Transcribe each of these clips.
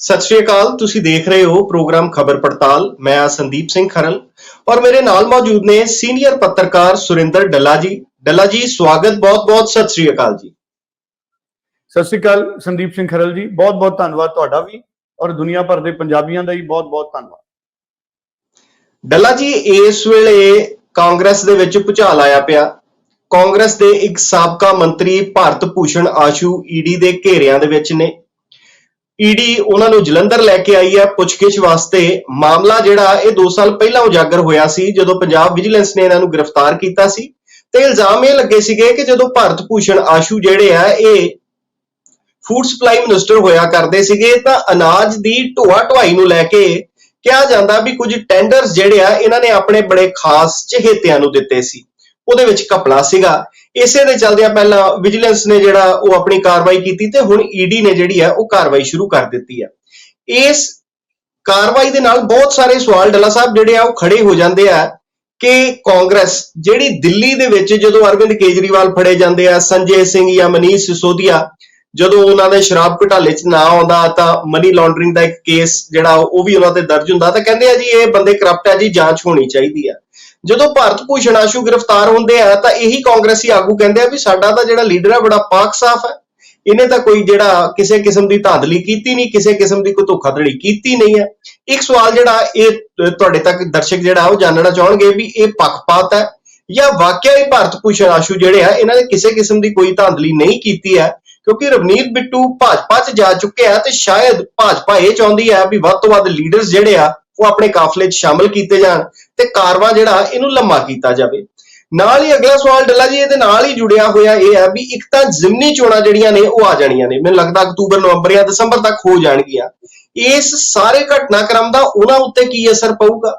ਸਤਿ ਸ਼੍ਰੀ ਅਕਾਲ ਤੁਸੀਂ ਦੇਖ ਰਹੇ ਹੋ ਪ੍ਰੋਗਰਾਮ ਖਬਰ ਪੜਤਾਲ। ਮੈਂ ਆ ਸੰਦੀਪ ਸਿੰਘ ਖਰਲ ਔਰ ਮੇਰੇ ਨਾਲ ਮੌਜੂਦ ਨੇ ਸੀਨੀਅਰ ਪੱਤਰਕਾਰ ਸੁਰਿੰਦਰ ਡੱਲਾ ਜੀ। ਡੱਲਾ ਜੀ ਸਵਾਗਤ ਬਹੁਤ-ਬਹੁਤ ਸਤਿ ਸ਼੍ਰੀ ਅਕਾਲ ਜੀ। ਸਤਿ ਸ਼੍ਰੀ ਅਕਾਲ ਸੰਦੀਪ ਸਿੰਘ ਖਰਲ ਜੀ ਬਹੁਤ ਬਹੁਤ ਧੰਨਵਾਦ ਤੁਹਾਡਾ ਵੀ ਔਰ ਦੁਨੀਆ ਭਰ ਦੇ ਪੰਜਾਬੀਆਂ ਦਾ ਹੀ ਬਹੁਤ ਬਹੁਤ ਧੰਨਵਾਦ। ਡੱਲਾ ਜੀ ਇਸ ਵੇਲੇ ਕਾਂਗਰਸ ਦੇ ਵਿੱਚ ਭੁਚਾਲ ਆਇਆ ਪਿਆ। ਕਾਂਗਰਸ ਦੇ ਇੱਕ ਸਾਬਕਾ ਮੰਤਰੀ ਭਾਰਤ ਭੂਸ਼ਣ ਆਸ਼ੂ ਈਡੀ ਦੇ ਘੇਰਿਆਂ ਦੇ ਵਿੱਚ ਨੇ। ਈਡੀ ਉਹਨਾਂ ਨੂੰ ਜਲੰਧਰ ਲੈ ਕੇ ਆਈ ਹੈ ਪੁੱਛਗਿੱਛ ਵਾਸਤੇ। ਮਾਮਲਾ ਜਿਹੜਾ ਇਹ 2 ਸਾਲ ਪਹਿਲਾਂ ਉਜਾਗਰ ਹੋਇਆ ਸੀ, ਜਦੋਂ ਪੰਜਾਬ ਵਿਜੀਲੈਂਸ ਨੇ ਇਹਨਾਂ ਨੂੰ ਗ੍ਰਿਫਤਾਰ ਕੀਤਾ ਸੀ। ਤੇ ਇਲਜ਼ਾਮ ਇਹ ਲੱਗੇ ਸੀਗੇ ਕਿ ਜਦੋਂ ਭਾਰਤ ਭੂਸ਼ਣ ਆਸ਼ੂ ਜਿਹੜੇ ਆ, ਇਹ ਫੂਡ ਸਪਲਾਈ ਮਿਨਿਸਟਰ ਹੋਇਆ ਕਰਦੇ ਸੀਗੇ, ਤਾਂ ਅਨਾਜ ਦੀ ਢੋਆ ਢੁਆਈ ਨੂੰ ਲੈ ਕੇ ਕਿਹਾ ਜਾਂਦਾ ਵੀ ਕੁਝ ਟੈਂਡਰਸ ਜਿਹੜੇ ਆ, ਇਹਨਾਂ ਨੇ ਆਪਣੇ ਬੜੇ ਖਾਸ ਚਹੇਤਿਆਂ ਨੂੰ ਦਿੱਤੇ ਸੀ। ਉਹਦੇ ਵਿੱਚ ਘਪਲਾ ਸੀਗਾ। ਇਸੇ ਦੇ ਚੱਲਦਿਆਂ ਪਹਿਲਾਂ ਵਿਜੀਲੈਂਸ ਨੇ ਜਿਹੜਾ ਉਹ ਆਪਣੀ ਕਾਰਵਾਈ ਕੀਤੀ ਤੇ ਹੁਣ ਈਡੀ ਨੇ ਜਿਹੜੀ ਹੈ ਉਹ ਕਾਰਵਾਈ ਸ਼ੁਰੂ ਕਰ ਦਿੱਤੀ ਹੈ ਇਸ ਕਾਰਵਾਈ ਦੇ ਨਾਲ ਬਹੁਤ ਸਾਰੇ ਸਵਾਲ ਡੱਲਾ ਸਾਹਿਬ ਜਿਹੜੇ ਆ ਉਹ ਖੜੇ ਹੋ ਜਾਂਦੇ ਆ ਕਿ ਕਾਂਗਰਸ ਜਿਹੜੀ ਦਿੱਲੀ ਦੇ ਵਿੱਚ ਜਦੋਂ ਅਰਵਿੰਦ ਕੇਜਰੀਵਾਲ ਫੜੇ ਜਾਂਦੇ ਆ, ਸੰਜੇ ਸਿੰਘ ਜਾਂ ਮਨੀਸ਼ ਸਿਸੋਦੀਆ, ਜਦੋਂ ਉਹਨਾਂ ਦੇ ਸ਼ਰਾਬ ਘੁਟਾਲੇ 'ਚ ਨਾ ਆਉਂਦਾ ਤਾਂ ਮਨੀ ਲਾਂਡਰਿੰਗ ਦਾ ਇੱਕ ਕੇਸ ਜਿਹੜਾ ਉਹ ਵੀ ਉਹਨਾਂ ਤੇ ਦਰਜ ਹੁੰਦਾ ਤਾਂ ਕਹਿੰਦੇ ਆ ਜੀ ਇਹ ਬੰਦੇ ਕਰਪਟ ਆ ਜੀ, ਜਾਂਚ ਹੋਣੀ ਚਾਹੀਦੀ ਆ। ਜਦੋਂ ਭਾਰਤ ਭੂਸ਼ਣ ਆਸ਼ੂ ਗ੍ਰਿਫਤਾਰ ਹੁੰਦੇ ਆ, ਤਾਂ ਇਹੀ ਕਾਂਗਰਸੀ ਆਗੂ ਕਹਿੰਦੇ ਆ ਵੀ ਸਾਡਾ ਤਾਂ ਜਿਹੜਾ ਲੀਡਰ ਆ, ਬੜਾ ਪਾਕ ਸਾਫ਼ ਹੈ। ਇਹਨੇ ਤਾਂ ਕੋਈ ਜਿਹੜਾ ਕਿਸੇ ਕਿਸਮ ਦੀ ਧਾਂਦਲੀ ਕੀਤੀ ਨਹੀਂ, ਕਿਸੇ ਕਿਸਮ ਦੀ ਕੋਈ ਧੋਖਾਧੜੀ ਕੀਤੀ ਨਹੀਂ ਹੈ। ਇੱਕ ਸਵਾਲ ਜਿਹੜਾ ਇਹ ਤੁਹਾਡੇ ਤੱਕ ਦਰਸ਼ਕ ਜਿਹੜਾ ਉਹ ਜਾਣਨਾ ਚਾਹਣਗੇ ਵੀ ਇਹ ਪੱਖਪਾਤ ਹੈ ਜਾਂ ਵਾਕਿਆ ਹੀ ਭਾਰਤ ਭੂਸ਼ਣ ਆਸ਼ੂ ਜਿਹੜੇ ਆ, ਇਹਨਾਂ ਨੇ ਕਿਸੇ ਕਿਸਮ ਦੀ ਕੋਈ ਧਾਂਦਲੀ ਨਹੀਂ ਕੀਤੀ ਹੈ, ਕਿਉਂਕਿ ਰਵਨੀਤ ਬਿੱਟੂ ਭਾਜਪਾ 'ਚ ਜਾ ਚੁੱਕੇ ਆ ਤੇ ਸ਼ਾਇਦ ਭਾਜਪਾ ਇਹ ਚਾਹੁੰਦੀ ਹੈ ਵੀ ਵੱਧ ਤੋਂ ਵੱਧ ਲੀਡਰਸ ਜਿਹੜੇ ਆ ਉਹ ਆਪਣੇ ਕਾਫਲੇ 'ਚ ਸ਼ਾਮਲ ਕੀਤੇ ਜਾਣ ਤੇ ਕਾਰਵਾ ਜਿਹੜਾ ਇਹਨੂੰ ਲੰਮਾ ਕੀਤਾ ਜਾਵੇ। ਨਾਲ ਹੀ ਅਗਲਾ ਸਵਾਲ ਡੱਲਾ ਜੀ, ਇਹਦੇ ਨਾਲ ਹੀ ਜੁੜਿਆ ਹੋਇਆ ਇਹ ਹੈ ਵੀ ਇੱਕ ਤਾਂ ਜ਼ਿਮਨੀ ਚੋਣਾਂ ਜਿਹੜੀਆਂ ਨੇ ਉਹ ਆ ਜਾਣੀਆਂ ਨੇ। ਮੈਨੂੰ ਲੱਗਦਾ ਅਕਤੂਬਰ, ਨਵੰਬਰ ਜਾਂ ਦਸੰਬਰ ਤੱਕ ਹੋ ਜਾਣਗੀਆਂ। ਇਸ ਸਾਰੇ ਘਟਨਾਕ੍ਰਮ ਦਾ ਉਹਨਾਂ ਉੱਤੇ ਕੀ ਅਸਰ ਪਊਗਾ?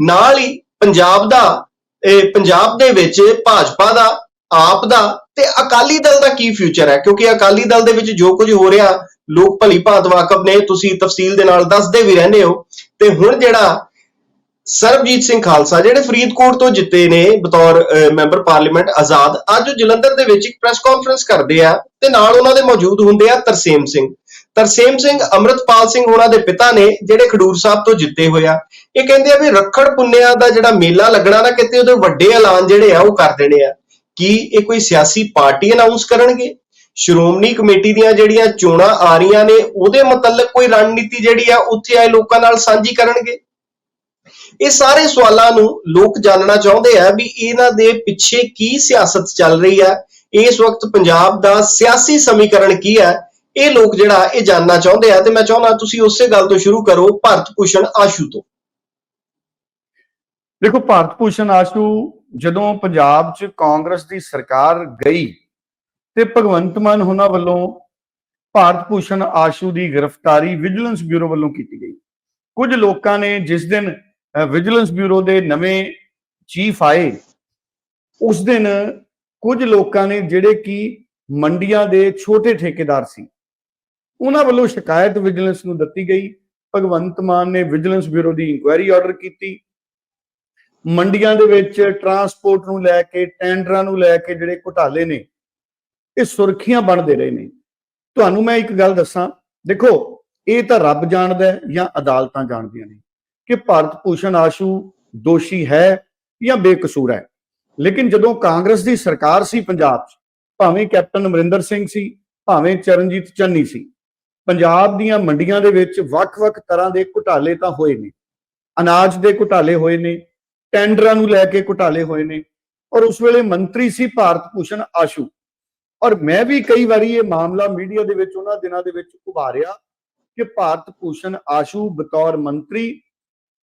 ਨਾਲ ਹੀ ਪੰਜਾਬ ਦਾ, ਇਹ ਪੰਜਾਬ ਦੇ ਵਿੱਚ ਭਾਜਪਾ ਦਾ, ਆਪ ਦਾ ਤੇ ਅਕਾਲੀ ਦਲ ਦਾ ਕੀ ਫਿਊਚਰ ਹੈ? ਕਿਉਂਕਿ ਅਕਾਲੀ ਦਲ ਦੇ ਵਿੱਚ ਜੋ ਕੁਝ ਹੋ ਰਿਹਾ, ਲੋਕ ਭਲੀ ਭਾਂਤ ਵਾਕਫ ਨੇ। ਤੁਸੀਂ ਤਫਸੀਲ ਦੇ ਨਾਲ ਦੱਸਦੇ ਵੀ ਰਹਿੰਦੇ ਹੋ ਤੇ ਹੁਣ ਜਿਹੜਾ ਸਰਬਜੀਤ ਸਿੰਘ ਖਾਲਸਾ ਜਿਹੜੇ ਫਰੀਦਕੋਟ ਤੋਂ ਜਿੱਤੇ ਨੇ ਬਤੌਰ ਅਹ, ਮੈਂਬਰ ਪਾਰਲੀਮੈਂਟ ਆਜ਼ਾਦ ਅੱਜ ਉਹ ਜਲੰਧਰ ਦੇ ਵਿੱਚ ਇੱਕ ਪ੍ਰੈਸ ਕਾਨਫਰੰਸ ਕਰਦੇ ਆ ਤੇ ਨਾਲ ਉਹਨਾਂ ਦੇ ਮੌਜੂਦ ਹੁੰਦੇ ਆ ਤਰਸੇਮ ਸਿੰਘ। ਤਰਸੇਮ ਸਿੰਘ ਅਮਰਤਪਾਲ ਸਿੰਘ ਉਹਨਾਂ ਦੇ ਪਿਤਾ ਨੇ ਜਿਹੜੇ ਖਡੂਰ ਸਾਹਿਬ ਤੋਂ ਜਿੱਤੇ ਹੋਇਆ ਇਹ ਕਹਿੰਦੇ ਆ ਵੀ ਰੱਖੜ ਪੁੰਨਿਆ ਦਾ ਜਿਹੜਾ ਮੇਲਾ ਲੱਗਣਾ ਨਾ ਕਿਤੇ ਉਹਦੇ ਵੱਡੇ ਐਲਾਨ ਜਿਹੜੇ ਆ ਉਹ ਕਰ ਦੇਣੇ ਆ। ਕੀ ਇਹ ਕੋਈ ਸਿਆਸੀ ਪਾਰਟੀ ਅਨਾਉਂਸ ਕਰਨਗੇ? ਸ਼੍ਰੋਮਣੀ ਕਮੇਟੀ ਦੀਆਂ ਜਿਹੜੀਆਂ ਚੋਣਾਂ ਆ ਰਹੀਆਂ ਨੇ, ਉਹਦੇ ਮੁਤਲਕ ਕੋਈ ਰਣਨੀਤੀ ਜਿਹੜੀ ਆ, ਉੱਥੇ ਆਏ ਲੋਕਾਂ ਨਾਲ ਸਾਂਝੀ ਕਰਨਗੇ? ਇਹ ਸਾਰੇ ਸਵਾਲਾਂ ਨੂੰ ਲੋਕ ਜਾਣਨਾ ਚਾਹੁੰਦੇ ਆ ਵੀ ਇਹਨਾਂ ਦੇ ਪਿੱਛੇ ਕੀ ਸਿਆਸਤ ਚੱਲ ਰਹੀ ਹੈ ਇਸ ਵਕਤ ਪੰਜਾਬ ਦਾ ਸਿਆਸੀ ਸਮੀਕਰਨ ਕੀ ਹੈ ਇਹ ਲੋਕ ਜਿਹੜਾ, ਇਹ ਜਾਣਨਾ ਚਾਹੁੰਦੇ ਆ ਤੇ ਮੈਂ ਚਾਹੁੰਦਾ ਤੁਸੀਂ ਉਸੇ ਗੱਲ ਤੋਂ ਸ਼ੁਰੂ ਕਰੋ, ਭਾਰਤ ਭੂਸ਼ਣ ਆਸ਼ੂ ਤੋਂ। ਦੇਖੋ, ਭਾਰਤ ਭੂਸ਼ਣ ਆਸ਼ੂ ਜਦੋਂ ਪੰਜਾਬ 'ਚ ਕਾਂਗਰਸ ਦੀ ਸਰਕਾਰ ਗਈ ਤੇ ਭਗਵੰਤ ਮਾਨ ਉਹਨਾਂ ਵੱਲੋਂ ਭਾਰਤ ਭੂਸ਼ਣ ਆਸ਼ੂ ਦੀ ਗ੍ਰਿਫਤਾਰੀ ਵਿਜੀਲੈਂਸ ਬਿਊਰੋ ਵੱਲੋਂ ਕੀਤੀ ਗਈ। ਕੁਝ ਲੋਕਾਂ ਨੇ ਜਿਸ ਦਿਨ ਵਿਜੀਲੈਂਸ ਬਿਊਰੋ ਦੇ ਨਵੇਂ ਚੀਫ ਆਏ, ਉਸ ਦਿਨ ਕੁਝ ਲੋਕਾਂ ਨੇ ਜਿਹੜੇ ਕਿ ਮੰਡੀਆਂ ਦੇ ਛੋਟੇ ਠੇਕੇਦਾਰ ਸੀ, ਉਹਨਾਂ ਵੱਲੋਂ ਸ਼ਿਕਾਇਤ ਵਿਜੀਲੈਂਸ ਨੂੰ ਦਿੱਤੀ ਗਈ। ਭਗਵੰਤ ਮਾਨ ਨੇ ਵਿਜੀਲੈਂਸ ਬਿਊਰੋ ਦੀ ਇਨਕੁਆਇਰੀ ਆਰਡਰ ਕੀਤੀ। ਮੰਡੀਆਂ ਦੇ ਵਿੱਚ ਟਰਾਂਸਪੋਰਟ ਨੂੰ ਲੈ ਕੇ, ਟੈਂਡਰਾਂ ਨੂੰ ਲੈ ਕੇ ਜਿਹੜੇ ਘੁਟਾਲੇ ਨੇ ਇਹ ਸੁਰਖੀਆਂ ਬਣਦੇ ਰਹੇ ਨੇ। ਤੁਹਾਨੂੰ ਮੈਂ ਇੱਕ ਗੱਲ ਦੱਸਾਂ, ਦੇਖੋ, ਇਹ ਤਾਂ ਰੱਬ ਜਾਣਦਾ ਜਾਂ ਅਦਾਲਤਾਂ ਜਾਣਦੀਆਂ ਨੇ ਕਿ ਭਾਰਤ ਭੂਸ਼ਣ ਆਸ਼ੂ ਦੋਸ਼ੀ ਹੈ ਜਾਂ ਬੇਕਸੂਰ ਹੈ। ਲੇਕਿਨ ਜਦੋਂ ਕਾਂਗਰਸ ਦੀ ਸਰਕਾਰ ਸੀ ਪੰਜਾਬ 'ਚ, ਭਾਵੇਂ ਕੈਪਟਨ ਅਮਰਿੰਦਰ ਸਿੰਘ ਸੀ, ਭਾਵੇਂ ਚਰਨਜੀਤ ਚੰਨੀ ਸੀ, ਪੰਜਾਬ ਦੀਆਂ ਮੰਡੀਆਂ ਦੇ ਵਿੱਚ ਵੱਖ-ਵੱਖ ਤਰ੍ਹਾਂ ਦੇ ਘੁਟਾਲੇ ਤਾਂ ਹੋਏ ਨੇ। ਅਨਾਜ ਦੇ ਘੁਟਾਲੇ ਹੋਏ ਨੇ, ਟੈਂਡਰਾਂ ਨੂੰ ਲੈ ਕੇ ਘੁਟਾਲੇ ਹੋਏ ਨੇ। ਔਰ ਉਸ ਵੇਲੇ ਮੰਤਰੀ ਸੀ ਭਾਰਤ ਭੂਸ਼ਣ ਆਸ਼ੂ। ਔਰ ਮੈਂ ਵੀ ਕਈ ਵਾਰੀ ਇਹ ਮਾਮਲਾ ਮੀਡੀਆ ਦੇ ਵਿੱਚ, ਉਹਨਾਂ ਦਿਨਾਂ ਦੇ ਵਿੱਚ ਉਭਾਰਿਆ ਕਿ ਭਾਰਤ ਭੂਸ਼ਣ ਆਸ਼ੂ ਬਤੌਰ ਮੰਤਰੀ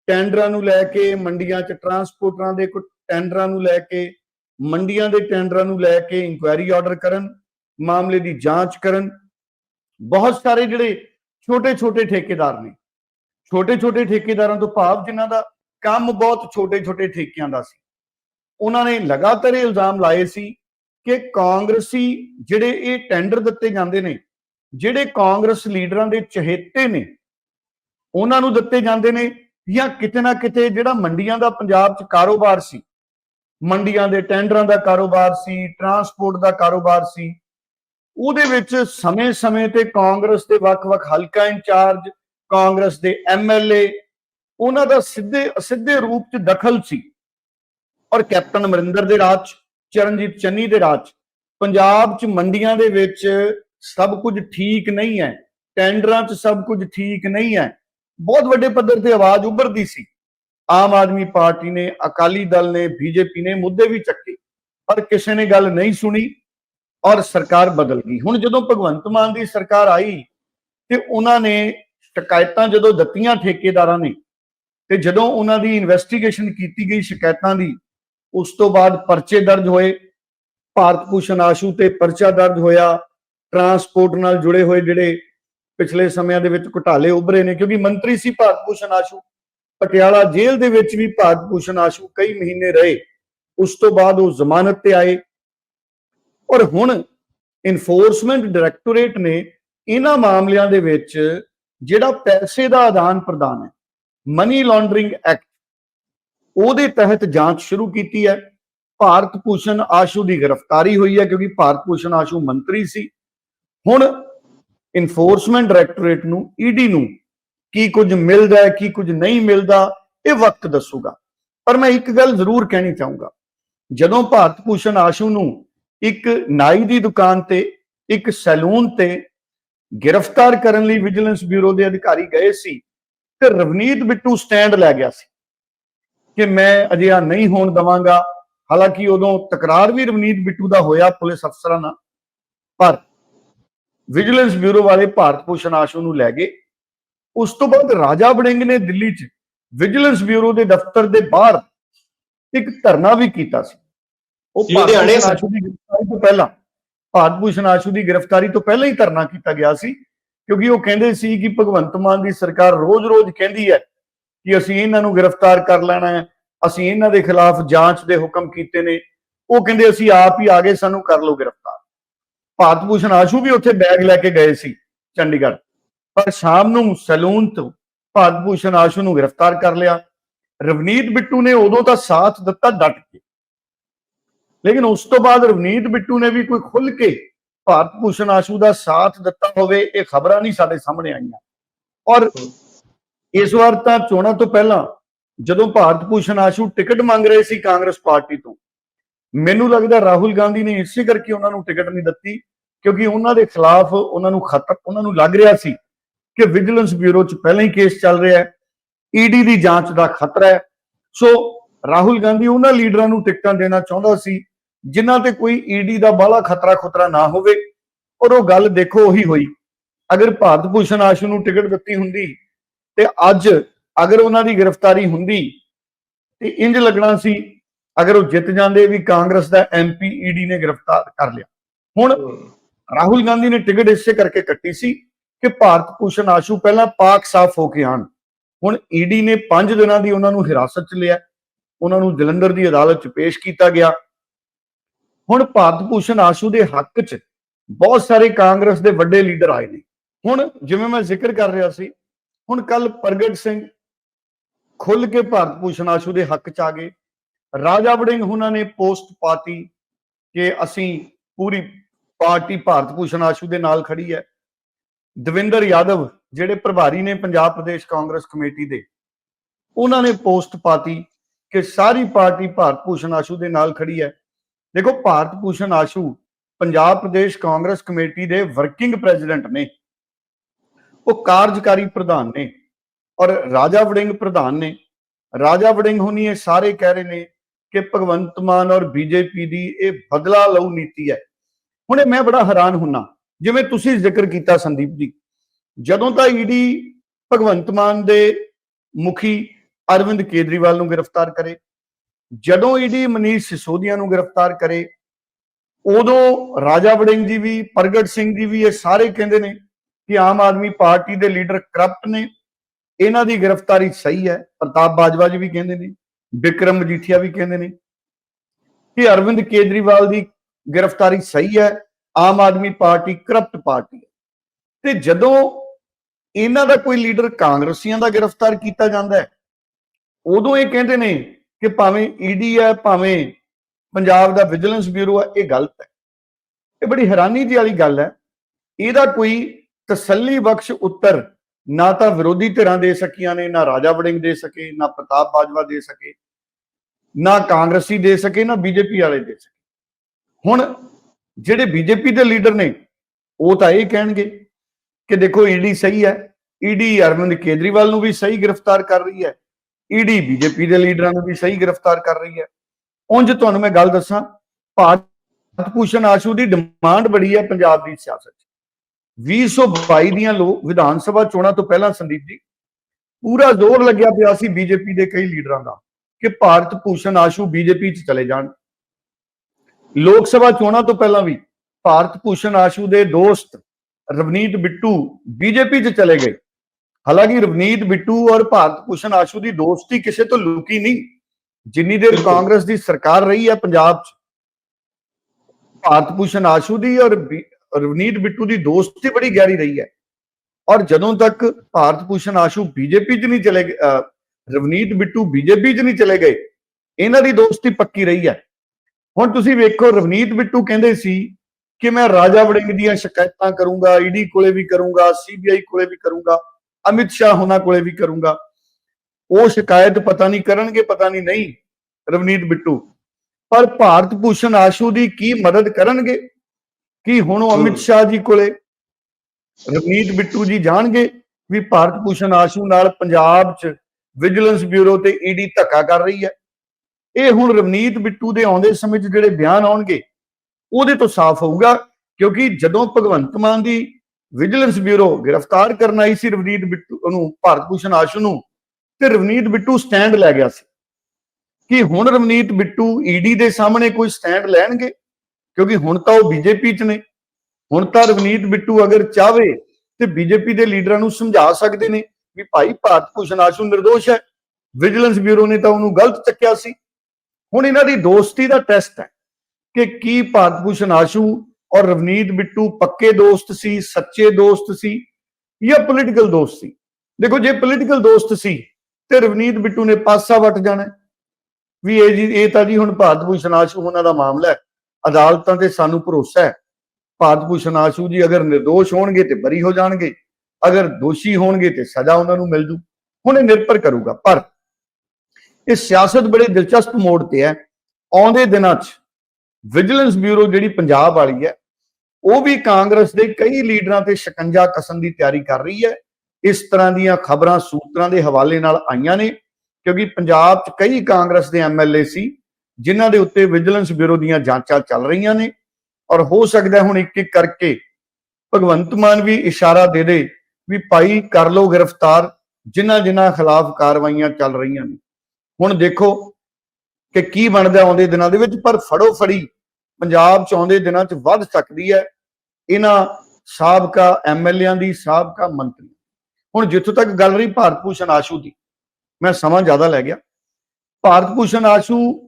ਟੈਂਡਰਾਂ ਨੂੰ ਲੈ ਕੇ, ਮੰਡੀਆਂ 'ਚ ਟਰਾਂਸਪੋਰਟਰਾਂ ਦੇ ਕੁ- ਟੈਂਡਰਾਂ ਨੂੰ ਲੈ ਕੇ, ਮੰਡੀਆਂ ਦੇ ਟੈਂਡਰਾਂ ਨੂੰ ਲੈ ਕੇ ਇਨਕੁਆਇਰੀ ਆਰਡਰ ਕਰਨ, ਮਾਮਲੇ ਦੀ ਜਾਂਚ ਕਰਨ, ਬਹੁਤ ਸਾਰੇ ਜਿਹੜੇ ਛੋਟੇ-ਛੋਟੇ ਠੇਕੇਦਾਰ ਨੇ, ਛੋਟੇ-ਛੋਟੇ ਠੇਕੇਦਾਰਾਂ ਤੋਂ ਭਾਵ ਜਿਨ੍ਹਾਂ ਦਾ ਕੰਮ ਬਹੁਤ ਛੋਟੇ-ਛੋਟੇ ਠੇਕਿਆਂ ਦਾ ਸੀ, ਉਹਨਾਂ ਨੇ ਲਗਾਤਾਰ ਇਹ ਇਲਜ਼ਾਮ ਲਾਏ ਸੀ ਕਿ ਕਾਂਗਰਸੀ ਜਿਹੜੇ ਇਹ ਟੈਂਡਰ ਦਿੱਤੇ ਜਾਂਦੇ ਨੇ ਜਿਹੜੇ ਕਾਂਗਰਸ ਲੀਡਰਾਂ ਦੇ ਚਹੇਤੇ ਨੇ ਉਹਨਾਂ ਨੂੰ ਦਿੱਤੇ ਜਾਂਦੇ ਨੇ ਜਾਂ ਕਿਤੇ ਨਾ ਕਿਤੇ ਜਿਹੜਾ ਮੰਡੀਆਂ ਦਾ ਪੰਜਾਬ 'ਚ ਕਾਰੋਬਾਰ ਸੀ ਮੰਡੀਆਂ ਦੇ ਟੈਂਡਰਾਂ ਦਾ ਕਾਰੋਬਾਰ ਸੀ ਟਰਾਂਸਪੋਰਟ ਦਾ ਕਾਰੋਬਾਰ ਸੀ ਉਹਦੇ ਵਿੱਚ ਸਮੇਂ-ਸਮੇਂ ਤੇ ਕਾਂਗਰਸ ਦੇ ਵੱਖ-ਵੱਖ ਹਲਕਾ ਇੰਚਾਰਜ ਕਾਂਗਰਸ ਦੇ ਐਮਐਲਏ ਉਹਨਾਂ ਦਾ ਸਿੱਧੇ ਅਸਿੱਧੇ ਰੂਪ 'ਚ ਦਖਲ ਸੀ ਔਰ ਕੈਪਟਨ ਅਮਰਿੰਦਰ ਦੇ ਰਾਜ 'ਚ, ਚਰਨਜੀਤ ਚੰਨੀ ਦੇ ਰਾਜ ਪੰਜਾਬ 'ਚ ਮੰਡੀਆਂ ਦੇ ਵਿੱਚ ਸਭ ਕੁਝ ਠੀਕ ਨਹੀਂ ਹੈ। ਟੈਂਡਰਾਂ 'ਚ ਸਭ ਕੁਝ ਠੀਕ ਨਹੀਂ ਹੈ। ਬਹੁਤ ਵੱਡੇ ਪੱਧਰ ਤੇ ਆਵਾਜ਼ ਉੱਭਰਦੀ ਸੀ। ਆਮ ਆਦਮੀ ਪਾਰਟੀ ਨੇ, ਅਕਾਲੀ ਦਲ ਨੇ, ਬੀਜੇਪੀ ਨੇ ਮੁੱਦੇ ਵੀ ਚੱਕੇ, ਪਰ ਕਿਸੇ ਨੇ ਗੱਲ ਨਹੀਂ ਸੁਣੀ ਔਰ ਸਰਕਾਰ ਬਦਲ ਗਈ। ਹੁਣ ਜਦੋਂ ਭਗਵੰਤ ਮਾਨ ਦੀ ਸਰਕਾਰ ਆਈ ਤੇ ਉਹਨਾਂ ਨੇ ਸ਼ਿਕਾਇਤਾਂ ਜਦੋਂ ਦਿੱਤੀਆਂ ਠੇਕੇਦਾਰਾਂ ਨੇ ਤੇ ਜਦੋਂ ਉਹਨਾਂ ਦੀ ਇਨਵੈਸਟੀਗੇਸ਼ਨ ਕੀਤੀ ਗਈ ਸ਼ਿਕਾਇਤਾਂ ਦੀ ਉਸ ਤੋਂ ਬਾਅਦ ਪਰਚੇ ਦਰਜ ਹੋਏ। ਭਾਰਤ ਭੂਸ਼ਣ ਆਸ਼ੂ ਤੇ ਪਰਚਾ ਦਰਜ ਹੋਇਆ। ਟਰਾਂਸਪੋਰਟ ਨਾਲ ਜੁੜੇ ਹੋਏ ਜਿਹੜੇ ਪਿਛਲੇ ਸਮਿਆਂ ਦੇ ਵਿੱਚ ਘੁਟਾਲੇ ਉਭਰੇ ਨੇ, ਕਿਉਂਕਿ ਮੰਤਰੀ ਸੀ ਭਾਰਤ ਭੂਸ਼ਣ ਆਸ਼ੂ। ਪਟਿਆਲਾ ਜੇਲ੍ਹ ਦੇ ਵਿੱਚ ਵੀ ਭਾਰਤ ਭੂਸ਼ਣ ਆਸ਼ੂ ਕਈ ਮਹੀਨੇ ਰਹੇ। ਉਸ ਤੋਂ ਬਾਅਦ ਉਹ ਜ਼ਮਾਨਤ ਤੇ ਆਏ। ਔਰ ਹੁਣ ਇਨਫੋਰਸਮੈਂਟ ਡਾਇਰੈਕਟੋਰੇਟ ਨੇ ਇਹਨਾਂ ਮਾਮਲਿਆਂ ਦੇ ਵਿੱਚ ਜਿਹੜਾ ਪੈਸੇ ਦਾ ਆਦਾਨ ਪ੍ਰਦਾਨ ਹੈ ਮਨੀ ਲਾਂਡਰਿੰਗ ਐਕਟ ਉਹਦੇ ਤਹਿਤ ਜਾਂਚ ਸ਼ੁਰੂ ਕੀਤੀ ਹੈ। ਭਾਰਤ ਭੂਸ਼ਣ ਆਸ਼ੂ ਦੀ ਗ੍ਰਿਫਤਾਰੀ ਹੋਈ ਹੈ ਕਿਉਂਕਿ ਭਾਰਤ ਭੂਸ਼ਣ ਆਸ਼ੂ ਮੰਤਰੀ ਸੀ। ਹੁਣ ਇਨਫੋਰਸਮੈਂਟ ਡਾਇਰੈਕਟੋਰੇਟ ਨੂੰ ਈਡੀ ਨੂੰ ਕੀ ਕੁਝ ਮਿਲਦਾ ਹੈ, ਕੀ ਕੁਝ ਨਹੀਂ ਮਿਲਦਾ, ਇਹ ਵਕਤ ਦੱਸੂਗਾ। ਪਰ ਮੈਂ ਇੱਕ ਗੱਲ ਜ਼ਰੂਰ ਕਹਿਣੀ ਚਾਹੂੰਗਾ। ਜਦੋਂ ਭਾਰਤ ਭੂਸ਼ਣ ਆਸ਼ੂ ਨੂੰ ਇੱਕ ਨਾਈ ਦੀ ਦੁਕਾਨ ਤੇ, ਇੱਕ ਸੈਲੂਨ ਤੇ ਗ੍ਰਿਫਤਾਰ ਕਰਨ ਲਈ ਵਿਜੀਲੈਂਸ ਬਿਊਰੋ ਦੇ ਅਧਿਕਾਰੀ ਗਏ ਸੀ, ਤੇ ਰਵਨੀਤ ਬਿੱਟੂ ਸਟੈਂਡ ਲੈ ਗਿਆ ਸੀ। ਕਿ ਮੈਂ ਅਜਿਹਾ ਨਹੀਂ ਹੋਣ ਦਵਾਂਗਾ। ਹਾਲਾਂਕਿ ਉਦੋਂ ਤਕਰਾਰ ਵੀ ਰਵਨੀਤ ਬਿੱਟੂ ਦਾ ਹੋਇਆ ਪੁਲਿਸ ਅਫਸਰਾਂ ਨਾਲ। ਪਰ ਵਿਜੀਲੈਂਸ ਬਿਊਰੋ ਵਾਲੇ ਭਾਰਤ ਭੂਸ਼ਣ ਆਸ਼ੂ ਨੂੰ ਲੈ ਗਏ। ਉਸ ਤੋਂ ਬਾਅਦ ਰਾਜਾ ਵੜਿੰਗ ਨੇ ਦਿੱਲੀ 'ਚ ਵਿਜੀਲੈਂਸ ਬਿਊਰੋ ਦੇ ਦਫ਼ਤਰ ਦੇ ਬਾਹਰ ਇੱਕ ਧਰਨਾ ਵੀ ਕੀਤਾ ਸੀ। ਉਹ ਲੁਧਿਆਣੇ ਆਸ਼ੂ ਦੀ ਗ੍ਰਿਫਤਾਰੀ ਤੋਂ ਪਹਿਲਾਂ ਭਾਰਤ ਭੂਸ਼ਣ ਆਸ਼ੂ ਦੀ ਗ੍ਰਿਫਤਾਰੀ ਤੋਂ ਪਹਿਲਾਂ ਹੀ ਧਰਨਾ ਕੀਤਾ ਗਿਆ ਸੀ। ਕਿਉਂਕਿ ਉਹ ਕਹਿੰਦੇ ਸੀ ਕਿ ਭਗਵੰਤ ਮਾਨ ਦੀ ਸਰਕਾਰ ਰੋਜ਼-ਰੋਜ਼ ਕਹਿੰਦੀ ਹੈ ਕਿ ਅਸੀਂ ਇਹਨਾਂ ਨੂੰ ਗ੍ਰਿਫਤਾਰ ਕਰ ਲੈਣਾ ਹੈ, ਅਸੀਂ ਇਹਨਾਂ ਦੇ ਖਿਲਾਫ ਜਾਂਚ ਦੇ ਹੁਕਮ ਕੀਤੇ ਨੇ। ਉਹ ਕਹਿੰਦੇ, ਅਸੀਂ ਆਪ ਹੀ ਆ ਗਏ ਸਾਨੂੰ ਕਰ ਲਓ ਗ੍ਰਿਫਤਾਰ। ਭਾਰਤ ਭੂਸ਼ਣ ਆਸ਼ੂ ਵੀ ਉੱਥੇ ਬੈਗ ਲੈ ਕੇ ਗਏ ਸੀ, ਚੰਡੀਗੜ੍ਹ। ਪਰ ਸ਼ਾਮ ਨੂੰ ਸੈਲੂਨ ਤੋਂ ਭਾਰਤ ਭੂਸ਼ਣ ਆਸ਼ੂ ਨੂੰ ਗ੍ਰਿਫਤਾਰ ਕਰ ਲਿਆ। ਰਵਨੀਤ ਬਿੱਟੂ ਨੇ ਉਦੋਂ ਤਾਂ ਸਾਥ ਦਿੱਤਾ ਡਟ ਕੇ। ਲੇਕਿਨ ਉਸ ਤੋਂ ਬਾਅਦ ਰਵਨੀਤ ਬਿੱਟੂ ਨੇ ਵੀ ਕੋਈ ਖੁੱਲ ਕੇ ਭਾਰਤ ਭੂਸ਼ਣ ਆਸ਼ੂ ਦਾ ਸਾਥ ਦਿੱਤਾ ਹੋਵੇ, ਇਹ ਖਬਰਾਂ ਨਹੀਂ ਸਾਡੇ ਸਾਹਮਣੇ ਆਈਆਂ। ਔਰ ਇਸ ਵਾਰ ਤਾਂ ਚੋਣਾਂ ਤੋਂ ਪਹਿਲਾਂ ਜਦੋਂ ਭਾਰਤ ਭੂਸ਼ਣ ਆਸ਼ੂ ਟਿਕਟ ਮੰਗ ਰਹੇ ਸੀ ਕਾਂਗਰਸ ਪਾਰਟੀ ਤੋਂ, ਮੈਨੂੰ ਲੱਗਦਾ ਰਾਹੁਲ ਗਾਂਧੀ ਨੇ ਇਸੇ ਕਰਕੇ ਉਹਨਾਂ ਨੂੰ ਟਿਕਟ ਨਹੀਂ ਦਿੱਤੀ, ਕਿਉਂਕਿ ਉਹਨਾਂ ਦੇ ਖਿਲਾਫ ਉਹਨਾਂ ਨੂੰ ਖਤਰ ਉਹਨਾਂ ਨੂੰ ਲੱਗ ਰਿਹਾ ਸੀ ਕਿ ਵਿਜੀਲੈਂਸ ਬਿਊਰੋ 'ਚ ਪਹਿਲਾਂ ਹੀ ਕੇਸ ਚੱਲ ਰਿਹਾ ਹੈ ਈਡੀ ਦੀ ਜਾਂਚ ਦਾ ਖਤਰਾ ਹੈ। ਸੋ ਰਾਹੁਲ ਗਾਂਧੀ ਉਹਨਾਂ ਲੀਡਰਾਂ ਨੂੰ ਟਿਕਟਾਂ ਦੇਣਾ ਚਾਹੁੰਦਾ ਸੀ, ਜਿਨ੍ਹਾਂ ਤੇ ਕੋਈ ਈਡੀ ਦਾ ਬਾਹਲਾ ਖਤਰਾ ਖੁਤਰਾ ਨਾ ਹੋਵੇ, ਔਰ ਉਹ ਗੱਲ ਦੇਖੋ ਉਹੀ ਹੋਈ। ਅਗਰ ਭਾਰਤ ਭੂਸ਼ਣ ਆਸ਼ੂ ਨੂੰ ਟਿਕਟ ਦਿੱਤੀ ਹੁੰਦੀ ਤੇ ਅੱਜ ਅਗਰ ਉਹਨਾਂ ਦੀ ਗ੍ਰਿਫਤਾਰੀ ਹੁੰਦੀ ਤੇ ਇੰਜ ਲੱਗਣਾ ਸੀ, ਅਗਰ ਉਹ ਜਿੱਤ ਜਾਂਦੇ ਵੀ ਕਾਂਗਰਸ ਦਾ ਐਮਪੀ ਈਡੀ ਨੇ ਗ੍ਰਿਫਤਾਰ ਕਰ ਲਿਆ। ਹੁਣ ਰਾਹੁਲ ਗਾਂਧੀ ਨੇ ਟਿਕਟ ਇਸੇ ਕਰਕੇ ਕੱਟੀ ਸੀ ਕਿ ਭਾਰਤ ਭੂਸ਼ਣ ਆਸ਼ੂ ਪਹਿਲਾਂ ਪਾਕ ਸਾਫ਼ ਹੋ ਕੇ ਆਣ ਹੁਣ ਈਡੀ ਨੇ 5 ਦਿਨਾਂ ਦੀ ਉਹਨਾਂ ਨੂੰ ਹਿਰਾਸਤ 'ਚ ਲਿਆ, ਉਹਨਾਂ ਨੂੰ ਜਲੰਧਰ ਦੀ ਅਦਾਲਤ 'ਚ ਪੇਸ਼ ਕੀਤਾ ਗਿਆ। ਹੁਣ ਭਾਰਤ ਭੂਸ਼ਣ ਆਸ਼ੂ ਦੇ ਹੱਕ 'ਚ ਬਹੁਤ ਸਾਰੇ ਕਾਂਗਰਸ ਦੇ ਵੱਡੇ ਲੀਡਰ ਆਏ ਨੇ। ਹੁਣ ਜਿਵੇਂ ਮੈਂ ਜ਼ਿਕਰ ਕਰ ਰਿਹਾ ਸੀ ਹੁਣ ਕੱਲ ਪ੍ਰਗਟ ਸਿੰਘ ਖੁੱਲ ਕੇ ਭਾਰਤ ਭੂਸ਼ਣ ਆਸ਼ੂ ਦੇ ਹੱਕ 'ਚ ਆ ਗਏ। ਰਾਜਾ ਵੜਿੰਗ ਉਹਨਾਂ ਨੇ ਪੋਸਟ ਪਾਤੀ ਕਿ ਅਸੀਂ ਪੂਰੀ ਪਾਰਟੀ ਭਾਰਤ ਭੂਸ਼ਣ ਆਸ਼ੂ ਦੇ ਨਾਲ ਖੜੀ ਹੈ। ਦਵਿੰਦਰ ਯਾਦਵ ਜਿਹੜੇ ਪ੍ਰਭਾਰੀ ਨੇ ਪੰਜਾਬ ਪ੍ਰਦੇਸ਼ ਕਾਂਗਰਸ ਕਮੇਟੀ ਦੇ, ਉਹਨਾਂ ਨੇ ਪੋਸਟ ਪਾਤੀ ਕਿ ਸਾਰੀ ਪਾਰਟੀ ਭਾਰਤ ਭੂਸ਼ਣ ਆਸ਼ੂ ਦੇ ਨਾਲ ਖੜੀ ਹੈ। ਦੇਖੋ, ਭਾਰਤ ਭੂਸ਼ਣ ਆਸ਼ੂ ਪੰਜਾਬ ਪ੍ਰਦੇਸ਼ ਕਾਂਗਰਸ ਕਮੇਟੀ ਦੇ ਵਰਕਿੰਗ ਪ੍ਰੈਜ਼ੀਡੈਂਟ ਨੇ। ਉਹ ਕਾਰਜਕਾਰੀ ਪ੍ਰਧਾਨ ਨੇ ਔਰ ਰਾਜਾ ਵੜਿੰਗ ਪ੍ਰਧਾਨ ਨੇ। ਰਾਜਾ ਵੜਿੰਗ ਹੁਣੀ ਇਹ ਸਾਰੇ ਕਹਿ ਰਹੇ ਨੇ ਕਿ ਭਗਵੰਤ ਮਾਨ ਔਰ ਬੀਜੇਪੀ ਦੀ ਇਹ ਬਦਲਾ ਲਊ ਨੀਤੀ ਹੈ। ਹੁਣੇ ਮੈਂ ਬੜਾ ਹੈਰਾਨ ਹੁੰਨਾ, ਜਿਵੇਂ ਤੁਸੀਂ ਜ਼ਿਕਰ ਕੀਤਾ ਸੰਦੀਪ ਜੀ, ਜਦੋਂ ਤਾਂ ਈਡੀ ਭਗਵੰਤ ਮਾਨ ਦੇ ਮੁਖੀ ਅਰਵਿੰਦ ਕੇਜਰੀਵਾਲ ਨੂੰ ਗ੍ਰਿਫਤਾਰ ਕਰੇ, ਜਦੋਂ ਈਡੀ ਮਨੀਸ਼ ਸਿਸੋਦੀਆ ਨੂੰ ਗ੍ਰਿਫਤਾਰ ਕਰੇ, ਉਦੋਂ ਰਾਜਾ ਵੜਿੰਗ ਜੀ ਵੀ, ਪ੍ਰਗਟ ਸਿੰਘ ਜੀ ਵੀ ਇਹ ਸਾਰੇ ਕਹਿੰਦੇ ਨੇ ਕਿ ਆਮ ਆਦਮੀ ਪਾਰਟੀ ਦੇ ਲੀਡਰ ਕਰਪਟ ਨੇ। ਇਹਨਾਂ ਦੀ ਗ੍ਰਿਫਤਾਰੀ ਸਹੀ ਹੈ, ਪ੍ਰਤਾਪ ਬਾਜਵਾ ਜੀ ਵੀ ਕਹਿੰਦੇ ਨੇ ਵਿਕਰਮ ਮਜੀਠੀਆ ਵੀ ਕਹਿੰਦੇ ਨੇ। ਕਿ ਅਰਵਿੰਦ ਕੇਜਰੀਵਾਲ ਦੀ ਗ੍ਰਿਫਤਾਰੀ ਸਹੀ ਹੈ, Aam Aadmi party corrupt party ਹੈ। ਤੇ ਜਦੋਂ ਇਹਨਾਂ ਦਾ ਕੋਈ ਲੀਡਰ ਕਾਂਗਰਸੀਆਂ ਦਾ ਗ੍ਰਿਫਤਾਰ ਕੀਤਾ ਜਾਂਦਾ ਹੈ, ਉਦੋਂ ਇਹ ਕਹਿੰਦੇ ਨੇ ਕਿ ਭਾਵੇਂ ਈਡੀ ਹੈ, ਭਾਵੇਂ ਪੰਜਾਬ ਦਾ ਵਿਜੀਲੈਂਸ ਬਿਊਰੋ ਹੈ, ਇਹ ਗਲਤ ਹੈ। ਇਹ ਬੜੀ ਹੈਰਾਨੀ ਦੀ ਵਾਲੀ ਗੱਲ ਹੈ। ਇਹਦਾ ਕੋਈ ਤਸੱਲੀ ਬਖਸ਼ ਉੱਤਰ, ਨਾ ਤਾਂ ਵਿਰੋਧੀ ਧਿਰਾਂ ਦੇ ਸਕੀਆਂ ਨੇ, ਨਾ ਰਾਜਾ ਵੜਿੰਗ ਦੇ ਸਕੇ, ਨਾ ਪ੍ਰਤਾਪ ਬਾਜਵਾ ਦੇ ਸਕੇ, ਨਾ ਕਾਂਗਰਸੀ ਦੇ ਸਕੇ, ਨਾ ਬੀਜੇਪੀ ਵਾਲੇ ਦੇ ਸਕੇ। ਹੁਣ ਜਿਹੜੇ ਬੀਜੇਪੀ ਦੇ ਲੀਡਰ ਨੇ, ਉਹ ਤਾਂ ਇਹ ਕਹਿਣਗੇ ਕਿ ਦੇਖੋ ਈਡੀ ਸਹੀ ਹੈ, ਈਡੀ ਅਰਵਿੰਦ ਕੇਜਰੀਵਾਲ ਨੂੰ ਵੀ ਸਹੀ ਗ੍ਰਿਫਤਾਰ ਕਰ ਰਹੀ ਹੈ, ਈਡੀ ਬੀਜੇਪੀ ਦੇ ਲੀਡਰਾਂ ਨੂੰ ਵੀ ਸਹੀ ਗ੍ਰਿਫਤਾਰ ਕਰ ਰਹੀ ਹੈ। ਉਂਝ ਤੁਹਾਨੂੰ ਮੈਂ ਗੱਲ ਦੱਸਾਂ, ਭਾਰਤ ਭੂਸ਼ਣ ਆਸ਼ੂ ਦੀ ਡਿਮਾਂਡ ਬੜੀ ਹੈ ਪੰਜਾਬ ਦੀ ਸਿਆਸਤ 'ਚ। 2022 ਦੀਆਂ ਲੋਕ ਵਿਧਾਨ ਸਭਾ ਚੋਣਾਂ ਤੋਂ ਪਹਿਲਾਂ ਸੰਦੀਪ ਜੀ ਪੂਰਾ ਜ਼ੋਰ ਲੱਗਿਆ ਪਿਆ ਸੀ ਬੀਜੇਪੀ ਦੇ ਕਈ ਲੀਡਰਾਂ ਦਾ ਕਿ ਭਾਰਤ ਭੂਸ਼ਣ ਆਸ਼ੂ ਬੀਜੇਪੀ 'ਚ ਚਲੇ ਜਾਣ। ਲੋਕ ਸਭਾ ਚੋਣਾਂ ਤੋਂ ਪਹਿਲਾਂ ਵੀ ਭਾਰਤ ਭੂਸ਼ਣ ਆਸ਼ੂ ਦੇ ਦੋਸਤ ਰਵਨੀਤ ਬਿੱਟੂ ਬੀਜੇਪੀ 'ਚ ਚਲੇ ਗਏ। ਹਾਲਾਂਕਿ ਰਵਨੀਤ ਬਿੱਟੂ ਔਰ ਭਾਰਤ ਭੂਸ਼ਣ ਆਸ਼ੂ ਦੀ ਦੋਸਤੀ ਕਿਸੇ ਤੋਂ ਲੁਕੀ ਨਹੀਂ ਜਿੰਨੀ ਦੇਰ। ਕਾਂਗਰਸ ਦੀ ਸਰਕਾਰ ਰਹੀ ਹੈ ਪੰਜਾਬ 'ਚ। ਭਾਰਤ ਭੂਸ਼ਣ ਆਸ਼ੂ ਦੀ ਔਰ ਰਵਨੀਤ ਬਿੱਟੂ ਦੀ ਦੋਸਤੀ ਬੜੀ ਗਹਿਰੀ ਰਹੀ ਹੈ। ਔਰ ਜਦੋਂ ਤੱਕ ਭਾਰਤ ਭੂਸ਼ਣ ਆਸ਼ੂ ਬੀਜੇਪੀ 'ਚ ਨਹੀਂ ਚਲੇ ਗਏ ਅਹ, ਰਵਨੀਤ ਬਿੱਟੂ ਬੀਜੇਪੀ 'ਚ ਨਹੀਂ ਚਲੇ ਗਏ ਇਹਨਾਂ ਦੀ ਦੋਸਤੀ ਪੱਕੀ ਰਹੀ ਹੈ। ਹੁਣ ਤੁਸੀਂ ਵੇਖੋ ਰਵਨੀਤ ਬਿੱਟੂ ਕਹਿੰਦੇ ਸੀ ਕਿ ਮੈਂ ਰਾਜਾ ਵੜਿੰਗ ਦੀਆਂ ਸ਼ਿਕਾਇਤਾਂ ਕਰੂੰਗਾ ਈਡੀ ਕੋਲੇ ਵੀ ਕਰੂੰਗਾ ਸੀਬੀਆਈ ਕੋਲੇ ਵੀ ਕਰੂੰਗਾ ਅਮਿਤ ਸ਼ਾਹ ਹੋਣਾ ਕੋਲੇ ਵੀ ਕਰੂੰਗਾ। ਉਹ ਸ਼ਿਕਾਇਤ ਪਤਾ ਨਹੀਂ ਕਰਨਗੇ ਪਤਾ ਨਹੀਂ ਨਹੀਂ ਰਵਨੀਤ ਬਿੱਟੂ। ਪਰ ਭਾਰਤ ਭੂਸ਼ਣ ਆਸ਼ੂ ਦੀ ਕੀ ਮਦਦ ਕਰਨਗੇ? ਕੀ ਹੁਣ ਉਹ ਅਮਿਤ ਸ਼ਾਹ ਜੀ ਕੋਲੇ? ਰਵਨੀਤ ਬਿੱਟੂ ਜੀ ਜਾਣਗੇ ਵੀ ਭਾਰਤ ਭੂਸ਼ਣ ਆਸ਼ੂ ਨਾਲ ਪੰਜਾਬ 'ਚ ਵਿਜੀਲੈਂਸ ਬਿਊਰੋ ਤੇ ਈਡੀ ਧੱਕਾ ਕਰ ਰਹੀ ਹੈ। ਇਹ ਹੁਣ ਰਵਨੀਤ ਬਿੱਟੂ ਦੇ ਆਉਂਦੇ ਸਮੇਂ 'ਚ ਜਿਹੜੇ ਬਿਆਨ ਆਉਣਗੇ ਉਹਦੇ ਤੋਂ ਸਾਫ਼ ਹੋਊਗਾ ਕਿਉਂਕਿ ਜਦੋਂ ਭਗਵੰਤ ਮਾਨ ਦੀ ਵਿਜੀਲੈਂਸ ਬਿਊਰੋ ਗ੍ਰਿਫਤਾਰ ਕਰਨ ਆਈ ਸੀ ਰਵਨੀਤ ਬਿੱਟੂ ਨੂੰ ਭਾਰਤ ਭੂਸ਼ਣ ਆਸ਼ੂ ਨੂੰ ਤੇ ਰਵਨੀਤ ਬਿੱਟੂ ਸਟੈਂਡ ਲੈ ਗਿਆ ਸੀ। ਕਿ ਹੁਣ ਰਵਨੀਤ ਬਿੱਟੂ ਈਡੀ ਦੇ ਸਾਹਮਣੇ ਕੋਈ ਸਟੈਂਡ ਲੈਣਗੇ? ਕਿਉਂਕਿ ਹੁਣ ਤਾਂ ਉਹ ਬੀਜੇਪੀ 'ਚ ਨੇ। ਹੁਣ ਤਾਂ ਰਵਨੀਤ ਬਿੱਟੂ ਅਗਰ ਚਾਵੇ ਤੇ ਬੀਜੇਪੀ ਦੇ ਲੀਡਰਾਂ ਨੂੰ ਸਮਝਾ ਸਕਦੇ ਨੇ ਵੀ ਭਾਈ ਭਾਰਤ ਭੂਸ਼ਣ ਆਸ਼ੂ ਨਿਰਦੋਸ਼ ਹੈ। ਵਿਜੀਲੈਂਸ ਬਿਊਰੋ ਨੇ ਤਾਂ ਉਹਨੂੰ ਗਲਤ ਚੱਕਿਆ ਸੀ। ਹੁਣ ਇਹਨਾਂ ਦੀ ਦੋਸਤੀ ਦਾ ਟੈਸਟ ਹੈ ਕਿ ਕੀ ਭਾਰਤ ਭੂਸ਼ਣ ਆਸ਼ੂ ਔਰ ਰਵਨੀਤ ਬਿੱਟੂ ਪੱਕੇ ਦੋਸਤ ਸੀ, ਸੱਚੇ ਦੋਸਤ ਸੀ ਜਾਂ ਪੋਲੀਟੀਕਲ ਦੋਸਤ ਸੀ। ਦੇਖੋ, ਜੇ ਪੋਲੀਟੀਕਲ ਦੋਸਤ ਸੀ ਤੇ ਰਵਨੀਤ ਬਿੱਟੂ ਨੇ ਪਾਸਾ ਵਟ ਜਾਣਾ। ਵੀ ਇਹ ਜੀ, ਇਹ ਤਾਂ ਜੀ ਹੁਣ ਭਾਰਤ ਭੂਸ਼ਣ ਆਸ਼ੂ, ਉਹਨਾਂ ਦਾ ਮਾਮਲਾ ਹੈ। ਅਦਾਲਤਾਂ ਤੇ ਸਾਨੂੰ ਭਰੋਸਾ ਹੈ। ਭਾਰਤ ਭੂਸ਼ਣ ਆਸ਼ੂ ਜੀ ਅਗਰ ਨਿਰਦੋਸ਼ ਹੋਣਗੇ ਤੇ ਬਰੀ ਹੋ ਜਾਣਗੇ। ਅਗਰ ਦੋਸ਼ੀ ਹੋਣਗੇ ਤੇ ਸਜ਼ਾ ਉਹਨਾਂ ਨੂੰ ਮਿਲ ਜੂ। ਹੁਣ ਇਹ ਨਿਰਭਰ ਕਰੂਗਾ। ਪਰ ਇਹ ਸਿਆਸਤ ਬੜੇ ਦਿਲਚਸਪ ਮੋੜ ਤੇ ਹੈ। ਆਉਂਦੇ ਦਿਨਾਂ 'ਚ ਵਿਜੀਲੈਂਸ ਬਿਊਰੋ ਜਿਹੜੀ ਪੰਜਾਬ ਵਾਲੀ ਹੈ, ਉਹ ਵੀ ਕਾਂਗਰਸ ਦੇ ਕਈ ਲੀਡਰਾਂ ਤੇ ਸ਼ਿਕੰਜਾ ਕਸਣ ਦੀ ਤਿਆਰੀ ਕਰ ਰਹੀ ਹੈ। ਇਸ ਤਰ੍ਹਾਂ ਦੀਆਂ ਖਬਰਾਂ ਸੂਤਰਾਂ ਦੇ ਹਵਾਲੇ ਨਾਲ ਆਈਆਂ ਨੇ, ਕਿਉਂਕਿ ਪੰਜਾਬ 'ਚ ਕਈ ਕਾਂਗਰਸ ਦੇ ਐਮਐਲਏ ਸੀ ਜਿਨ੍ਹਾਂ ਦੇ ਉੱਤੇ ਵਿਜੀਲੈਂਸ ਬਿਊਰੋ ਦੀਆਂ ਜਾਂਚਾਂ ਚੱਲ ਰਹੀਆਂ ਨੇ। ਔਰ ਹੋ ਸਕਦਾ ਹੁਣ ਇੱਕ ਇੱਕ ਕਰਕੇ ਭਗਵੰਤ ਮਾਨ ਵੀ ਇਸ਼ਾਰਾ ਦੇ ਦੇ ਵੀ ਭਾਈ ਕਰ ਲਓ ਗ੍ਰਿਫਤਾਰ, ਜਿਨ੍ਹਾਂ ਜਿਨ੍ਹਾਂ ਖਿਲਾਫ ਕਾਰਵਾਈਆਂ ਚੱਲ ਰਹੀਆਂ ਨੇ। ਹੁਣ ਦੇਖੋ ਕਿ ਕੀ ਬਣਦਾ ਆਉਂਦੇ ਦਿਨਾਂ ਦੇ ਵਿੱਚ, ਪਰ ਫੜੋ ਫੜੀ ਪੰਜਾਬ 'ਚ ਆਉਂਦੇ ਦਿਨਾਂ 'ਚ ਵੱਧ ਸਕਦੀ ਹੈ ਇਹਨਾਂ ਸਾਬਕਾ ਐਮਐਲਏਆਂ ਦੀ, ਸਾਬਕਾ ਮੰਤਰੀ। ਹੁਣ ਜਿੱਥੋਂ ਤੱਕ ਗੱਲ ਰਹੀ ਭਾਰਤ ਭੂਸ਼ਣ ਆਸ਼ੂ ਦੀ, ਮੈਂ ਸਮਾਂ ਜ਼ਿਆਦਾ ਲੈ ਗਿਆ। ਭਾਰਤ ਭੂਸ਼ਣ ਆਸ਼ੂ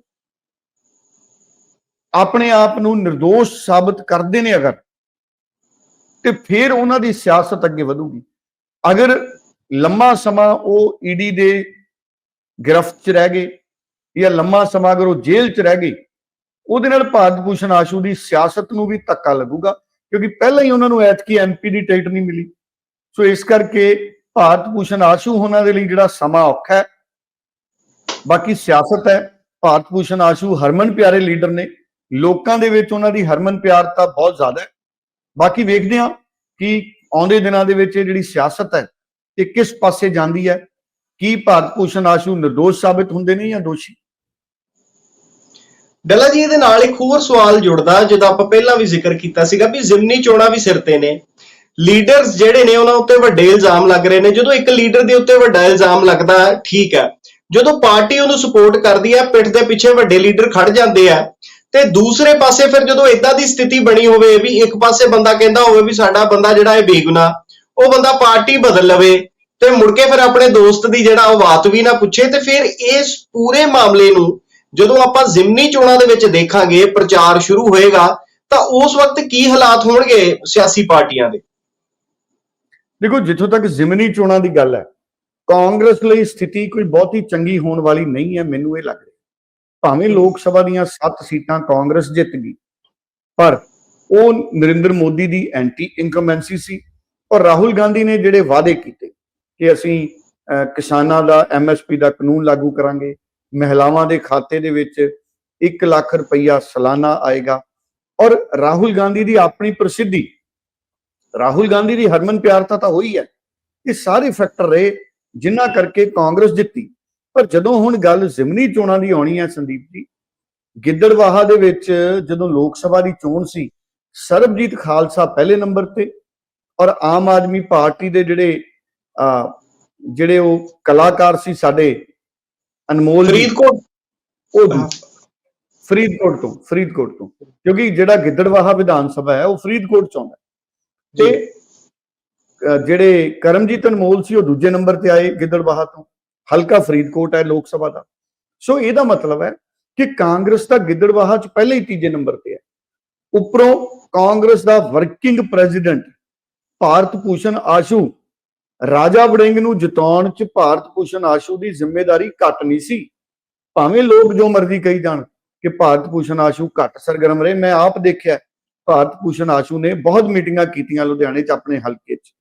ਆਪਣੇ ਆਪ ਨੂੰ નિર્ਦੋਸ਼ ਸਾਬਤ ਕਰਦੇ ਨੇ ਅਗਰ, ਤੇ ਫਿਰ ਉਹਨਾਂ ਦੀ ਸਿਆਸਤ ਅੱਗੇ ਵਧੂਗੀ। ਅਗਰ ਲੰਮਾ ਸਮਾਂ ਉਹ ਈਡੀ ਦੇ ਗ੍ਰਿਫਤ 'ਚ ਰਹਿ ਗਏ ਜਾਂ ਲੰਮਾ ਸਮਾਂ ਅਗਰ ਉਹ ਜੇਲ੍ਹ 'ਚ ਰਹਿ ਗਏ, ਉਹਦੇ ਨਾਲ ਭਾਰਤ ਭੂਸ਼ਣ ਆਸ਼ੂ ਦੀ ਸਿਆਸਤ ਨੂੰ ਵੀ ਧੱਕਾ ਲੱਗੂਗਾ, ਕਿਉਂਕਿ ਪਹਿਲਾਂ ਹੀ ਉਹਨਾਂ ਨੂੰ ਐਤਕੀ ਐਮਪੀ ਦੀ ਟਿਕਟ ਨਹੀਂ ਮਿਲੀ। ਸੋ ਇਸ ਕਰਕੇ ਭਾਰਤ ਭੂਸ਼ਣ ਆਸ਼ੂ ਉਹਨਾਂ ਦੇ ਲਈ ਜਿਹੜਾ ਸਮਾਂ ਔਖਾ ਹੈ, ਬਾਕੀ ਸਿਆਸਤ ਹੈ, ਭਾਰਤ ਭੂਸ਼ਣ ਆਸ਼ੂ ਹਰਮਨ ਪਿਆਰੇ ਲੀਡਰ ਨੇ। ਲੋਕਾਂ ਦੇ ਵਿੱਚ ਉਹਨਾਂ ਦੀ ਹਰਮਨ ਪਿਆਰਤਾ ਬਹੁਤ ਜ਼ਿਆਦਾ ਹੈ। ਬਾਕੀ ਵੇਖਦੇ ਹਾਂ ਕਿ ਆਉਂਦੇ ਦਿਨਾਂ ਦੇ ਵਿੱਚ ਇਹ ਜਿਹੜੀ ਸਿਆਸਤ ਹੈ ਇਹ ਕਿਸ ਪਾਸੇ ਜਾਂਦੀ ਹੈ? ਕੀ ਭਾਰਤ ਭੂਸ਼ਣ ਆਸ਼ੂ ਨਿਰਦੋਸ਼ ਸਾਬਿਤ ਹੁੰਦੇ ਨੇ ਜਾਂ ਦੋਸ਼ੀ? ਡੱਲਾ ਜੀ ਇਹਦੇ ਨਾਲ ਇੱਕ ਹੋਰ ਸਵਾਲ ਜੁੜਦਾ ਜਦੋਂ ਆਪਾਂ ਪਹਿਲਾਂ ਵੀ ਜ਼ਿਕਰ ਕੀਤਾ ਸੀਗਾ ਵੀ ਜ਼ਿਮਨੀ ਚੋਣਾਂ ਵੀ ਸਿਰ ਤੇ ਨੇ। ਲੀਡਰਸ ਜਿਹੜੇ ਨੇ ਉਹਨਾਂ ਉੱਤੇ ਵੱਡੇ ਇਲਜ਼ਾਮ ਲੱਗ ਰਹੇ ਨੇ। ਜਦੋਂ ਇੱਕ ਲੀਡਰ ਦੇ ਉੱਤੇ ਵੱਡਾ ਇਲਜ਼ਾਮ ਲੱਗਦਾ ਹੈ, ਠੀਕ ਹੈ। ਜਦੋਂ ਪਾਰਟੀ ਉਹਨੂੰ ਸਪੋਰਟ ਕਰਦੀ ਹੈ ਪਿੱਠ ਦੇ ਪਿੱਛੇ ਵੱਡੇ ਲੀਡਰ ਖੜ ਜਾਂਦੇ ਆ ਤੇ ਦੂਸਰੇ ਪਾਸੇ ਫਿਰ ਜਦੋਂ ਇਦਾਂ ਦੀ ਸਥਿਤੀ ਬਣੀ ਹੋਵੇ ਵੀ ਇੱਕ ਪਾਸੇ ਬੰਦਾ ਕਹਿੰਦਾ ਹੋਵੇ ਵੀ ਸਾਡਾ ਬੰਦਾ ਜਿਹੜਾ ਹੈ ਬੇਗੁਨਾਹ, ਉਹ ਬੰਦਾ ਪਾਰਟੀ ਬਦਲ ਲਵੇ ਤੇ ਮੁੜ ਕੇ ਫਿਰ ਆਪਣੇ ਦੋਸਤ ਦੀ ਜਿਹੜਾ ਉਹ ਬਾਤ ਵੀ ਨਾ ਪੁੱਛੇ ਤੇ ਫਿਰ ਇਸ ਪੂਰੇ ਮਾਮਲੇ ਨੂੰ ਜਦੋਂ ਆਪਾਂ ਜ਼ਿਮਨੀ ਚੋਣਾਂ ਦੇ ਵਿੱਚ ਦੇਖਾਂਗੇ, ਪ੍ਰਚਾਰ ਸ਼ੁਰੂ ਹੋਏਗਾ, ਤਾਂ ਉਸ ਵਕਤ ਕੀ ਹਾਲਾਤ ਹੋਣਗੇ ਸਿਆਸੀ ਪਾਰਟੀਆਂ ਦੇ? ਦੇਖੋ, ਜਿੱਥੋਂ ਤੱਕ ਜ਼ਿਮਨੀ ਚੋਣਾਂ ਦੀ ਗੱਲ ਹੈ, ਕਾਂਗਰਸ ਲਈ ਸਥਿਤੀ ਕੋਈ ਬਹੁਤੀ ਚੰਗੀ ਹੋਣ ਵਾਲੀ ਨਹੀਂ ਹੈ, ਮੈਨੂੰ ਇਹ ਲੱਗ ਰਿਹਾ। ਭਾਵੇਂ ਲੋਕ ਸਭਾ ਦੀਆਂ 7 ਸੀਟਾਂ ਕਾਂਗਰਸ ਜਿੱਤ ਗਈ, ਪਰ ਉਹ ਨਰਿੰਦਰ ਮੋਦੀ ਦੀ ਐਂਟੀ ਇਨਕਮਬੈਂਸੀ ਸੀ ਔਰ ਰਾਹੁਲ ਗਾਂਧੀ ਨੇ ਜਿਹੜੇ ਵਾਅਦੇ ਕੀਤੇ ਕਿ ਅਸੀਂ ਕਿਸਾਨਾਂ ਦਾ ਐਮਐਸਪੀ ਦਾ ਕਾਨੂੰਨ ਲਾਗੂ ਕਰਾਂਗੇ, ਮਹਿਲਾਵਾਂ ਦੇ ਖਾਤੇ ਦੇ ਵਿੱਚ 1 ਲੱਖ ਰੁਪਈਆ ਸਾਲਾਨਾ ਆਏਗਾ ਔਰ ਰਾਹੁਲ ਗਾਂਧੀ ਦੀ ਆਪਣੀ ਪ੍ਰਸਿੱਧੀ, ਰਾਹੁਲ ਗਾਂਧੀ ਦੀ ਹਰਮਨ ਪਿਆਰਤਾ ਤਾਂ ਹੋਈ ਹੈ, ਇਹ ਸਾਰੇ ਫੈਕਟਰ ਰਹੇ ਜਿਨ੍ਹਾਂ ਕਰਕੇ ਕਾਂਗਰਸ ਜਿੱਤੀ। ਪਰ ਜਦੋਂ ਹੁਣ ਗੱਲ ਜ਼ਿਮਨੀ ਚੋਣਾਂ ਦੀ ਆਉਣੀ ਹੈ ਸੰਦੀਪ ਜੀ ਗਿੱਦੜਵਾਹਾ ਦੇ ਵਿੱਚ ਜਦੋਂ ਲੋਕ ਸਭਾ ਦੀ ਚੋਣ ਸੀ ਸਰਬਜੀਤ ਖਾਲਸਾ ਪਹਿਲੇ ਨੰਬਰ ਤੇ ਔਰ ਆਮ ਆਦਮੀ ਪਾਰਟੀ ਦੇ ਜਿਹੜੇ ਅਹ, ਜਿਹੜੇ ਉਹ ਕਲਾਕਾਰ ਸੀ ਸਾਡੇ ਅਨਮੋਲ ਫਰੀਦਕੋਟ। ਉਹ ਫਰੀਦਕੋਟ ਤੋਂ ਫਰੀਦਕੋਟ ਤੋਂ। ਕਿਉਂਕਿ ਜਿਹੜਾ ਗਿੱਦੜਵਾਹਾ ਵਿਧਾਨ ਸਭਾ ਹੈ ਉਹ ਫਰੀਦਕੋਟ ਚ ਆਉਂਦਾ ਹੈ। ਤੇ ਜਿਹੜੇ ਕਰਮਜੀਤ ਅਨਮੋਲ ਸੀ ਉਹ ਦੂਜੇ ਨੰਬਰ ਤੇ ਆਏ ਗਿੱਦੜਵਾਹਾ ਤੋਂ। ਹਲਕਾ ਫਰੀਦਕੋਟ ਹੈ ਲੋਕ ਸਭਾ ਦਾ। ਸੋ ਇਹਦਾ ਮਤਲਬ ਹੈ ਕਿ ਕਾਂਗਰਸ ਦਾ ਗਿੱਦੜਵਾਹਾ ਚ ਪਹਿਲੇ ਹੀ ਤੀਜੇ ਨੰਬਰ ਤੇ ਹੈ। ਉੱਪਰੋਂ ਕਾਂਗਰਸ ਦਾ ਵਰਕਿੰਗ ਪ੍ਰੈਜ਼ੀਡੈਂਟ ਭਾਰਤ ਭੂਸ਼ਣ ਆਸ਼ੂ, ਰਾਜਾ ਵੜਿੰਗ ਨੂੰ ਜਿਤਾਉਣ ਚ ਭਾਰਤ ਭੂਸ਼ਣ ਆਸ਼ੂ ਦੀ ਜ਼ਿੰਮੇਵਾਰੀ ਘੱਟ ਨਹੀਂ ਸੀ। ਭਾਵੇਂ ਲੋਕ ਜੋ ਮਰਜ਼ੀ ਕਹੀ ਜਾਣ ਕਿ ਭਾਰਤ ਭੂਸ਼ਣ ਆਸ਼ੂ ਘੱਟ ਸਰਗਰਮ ਰਹੇ, ਮੈਂ ਆਪ ਦੇਖਿਆ ਭਾਰਤ ਭੂਸ਼ਣ ਆਸ਼ੂ ਨੇ ਬਹੁਤ ਮੀਟਿੰਗਾਂ ਕੀਤੀਆਂ ਲੁਧਿਆਣੇ 'ਚ ਆਪਣੇ ਹਲਕੇ 'ਚ।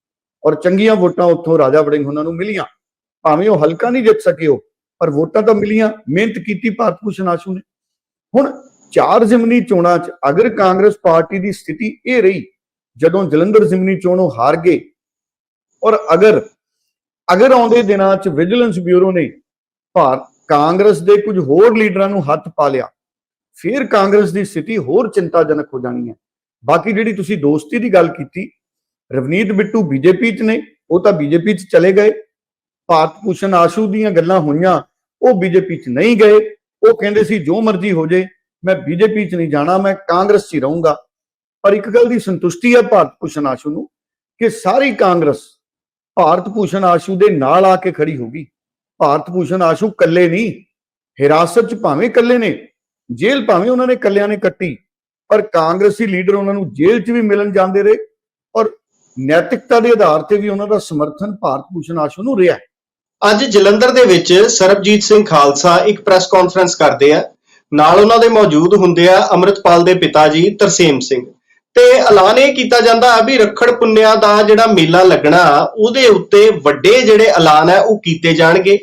ਔਰ ਚੰਗੀਆਂ ਵੋਟਾਂ ਉੱਥੋਂ ਰਾਜਾ ਵੜਿੰਗ ਉਹਨਾਂ ਨੂੰ ਮਿਲੀਆਂ। ਭਾਵੇਂ ਉਹ ਹਲਕਾ ਨਹੀਂ ਜਿੱਤ ਸਕੇ ਉਹ, ਪਰ ਵੋਟਾਂ ਤਾਂ ਮਿਲੀਆਂ, ਮਿਹਨਤ ਕੀਤੀ, ਭਾਰਤ ਭੂਸ਼ਣ ਆਸ਼ੂ ਨੇ। ਹੁਣ ਚਾਰ ਜ਼ਿਮਨੀ ਚੋਣਾਂ 'ਚ ਅਗਰ ਕਾਂਗਰਸ ਪਾਰਟੀ ਦੀ ਸਥਿਤੀ ਇਹ ਰਹੀ, ਜਦੋਂ ਜਲੰਧਰ ਜ਼ਿਮਨੀ ਚੋਣ ਉਹ ਹਾਰ ਗਏ, ਔਰ ਅਗਰ ਅਗਰ ਆਉਂਦੇ ਦਿਨਾਂ 'ਚ ਵਿਜੀਲੈਂਸ ਬਿਊਰੋ ਨੇ ਭਾਰਤ ਕਾਂਗਰਸ ਦੇ ਕੁਝ ਹੋਰ ਲੀਡਰਾਂ ਨੂੰ ਹੱਥ ਪਾ ਲਿਆ, ਫਿਰ ਕਾਂਗਰਸ ਦੀ ਸਥਿਤੀ ਹੋਰ ਚਿੰਤਾਜਨਕ ਹੋ ਜਾਣੀ ਹੈ। ਬਾਕੀ ਜਿਹੜੀ ਤੁਸੀਂ ਦੋਸਤੀ ਦੀ ਗੱਲ ਕੀਤੀ, ਰਵਨੀਤ ਬਿੱਟੂ ਬੀਜੇਪੀ 'ਚ ਨੇ, ਉਹ ਤਾਂ ਬੀਜੇਪੀ 'ਚ ਚਲੇ ਗਏ। ਭਾਰਤ ਭੂਸ਼ਣ ਆਸ਼ੂ ਦੀਆਂ ਗੱਲਾਂ ਹੋਈਆਂ, ਉਹ ਬੀਜੇਪੀ 'ਚ ਨਹੀਂ ਗਏ, ਉਹ ਕਹਿੰਦੇ ਸੀ ਜੋ ਮਰਜ਼ੀ ਹੋ ਜੇ, ਮੈਂ ਬੀਜੇਪੀ 'ਚ ਨਹੀਂ ਜਾਣਾ, ਮੈਂ ਕਾਂਗਰਸ 'ਚ ਹੀ ਰਹੂੰਗਾ। ਪਰ ਇੱਕ ਗੱਲ ਦੀ ਸੰਤੁਸ਼ਟੀ ਹੈ ਭਾਰਤ ਭੂਸ਼ਣ ਆਸ਼ੂ ਨੂੰ, ਕਿ ਸਾਰੀ ਕਾਂਗਰਸ ਭਾਰਤ ਭੂਸ਼ਣ ਆਸ਼ੂ ਦੇ ਨਾਲ ਆ ਕੇ ਖੜੀ ਹੋ ਗਈ। ਭਾਰਤ ਭੂਸ਼ਣ ਆਸ਼ੂ ਇਕੱਲੇ ਨਹੀਂ, ਹਿਰਾਸਤ 'ਚ ਭਾਵੇਂ ਇਕੱਲੇ ਨੇ, ਜੇਲ੍ਹ ਭਾਵੇਂ ਉਹਨਾਂ ਨੇ ਇਕੱਲਿਆਂ ਨੇ ਕੱਟੀ, ਪਰ ਕਾਂਗਰਸੀ ਲੀਡਰ ਉਹਨਾਂ ਨੂੰ ਜੇਲ੍ਹ 'ਚ ਵੀ ਮਿਲਣ ਜਾਂਦੇ ਰਹੇ ਔਰ ਨੈਤਿਕਤਾ ਦੇ ਆਧਾਰ ਤੇ ਵੀ ਉਹਨਾਂ ਦਾ ਸਮਰਥਨ ਭਾਰਤ ਭੂਸ਼ਣ ਆਸ਼ੂ ਨੂੰ ਰਿਹਾ। ਅੱਜ ਜਲੰਧਰ ਦੇ ਵਿੱਚ ਸਰਬਜੀਤ ਸਿੰਘ ਖਾਲਸਾ ਇੱਕ ਪ੍ਰੈਸ ਕਾਨਫਰੰਸ ਕਰਦੇ ਆ। ਨਾਲ ਉਹਨਾਂ ਦੇ ਮੌਜੂਦ ਹੁੰਦੇ ਆ ਅਮਰਿਤਪਾਲ ਦੇ ਪਿਤਾ ਜੀ ਤਰਸੇਮ ਸਿੰਘ। ਤੇ ਐਲਾਨ ਇਹ ਕੀਤਾ ਜਾਂਦਾ ਹੈ ਵੀ ਰੱਖੜ ਪੁੰਨਿਆ ਦਾ ਜਿਹੜਾ ਮੇਲਾ ਲੱਗਣਾ, ਉਹਦੇ ਉੱਤੇ ਵੱਡੇ ਜਿਹੜੇ ਐਲਾਨ ਹੈ ਉਹ ਕੀਤੇ ਜਾਣਗੇ।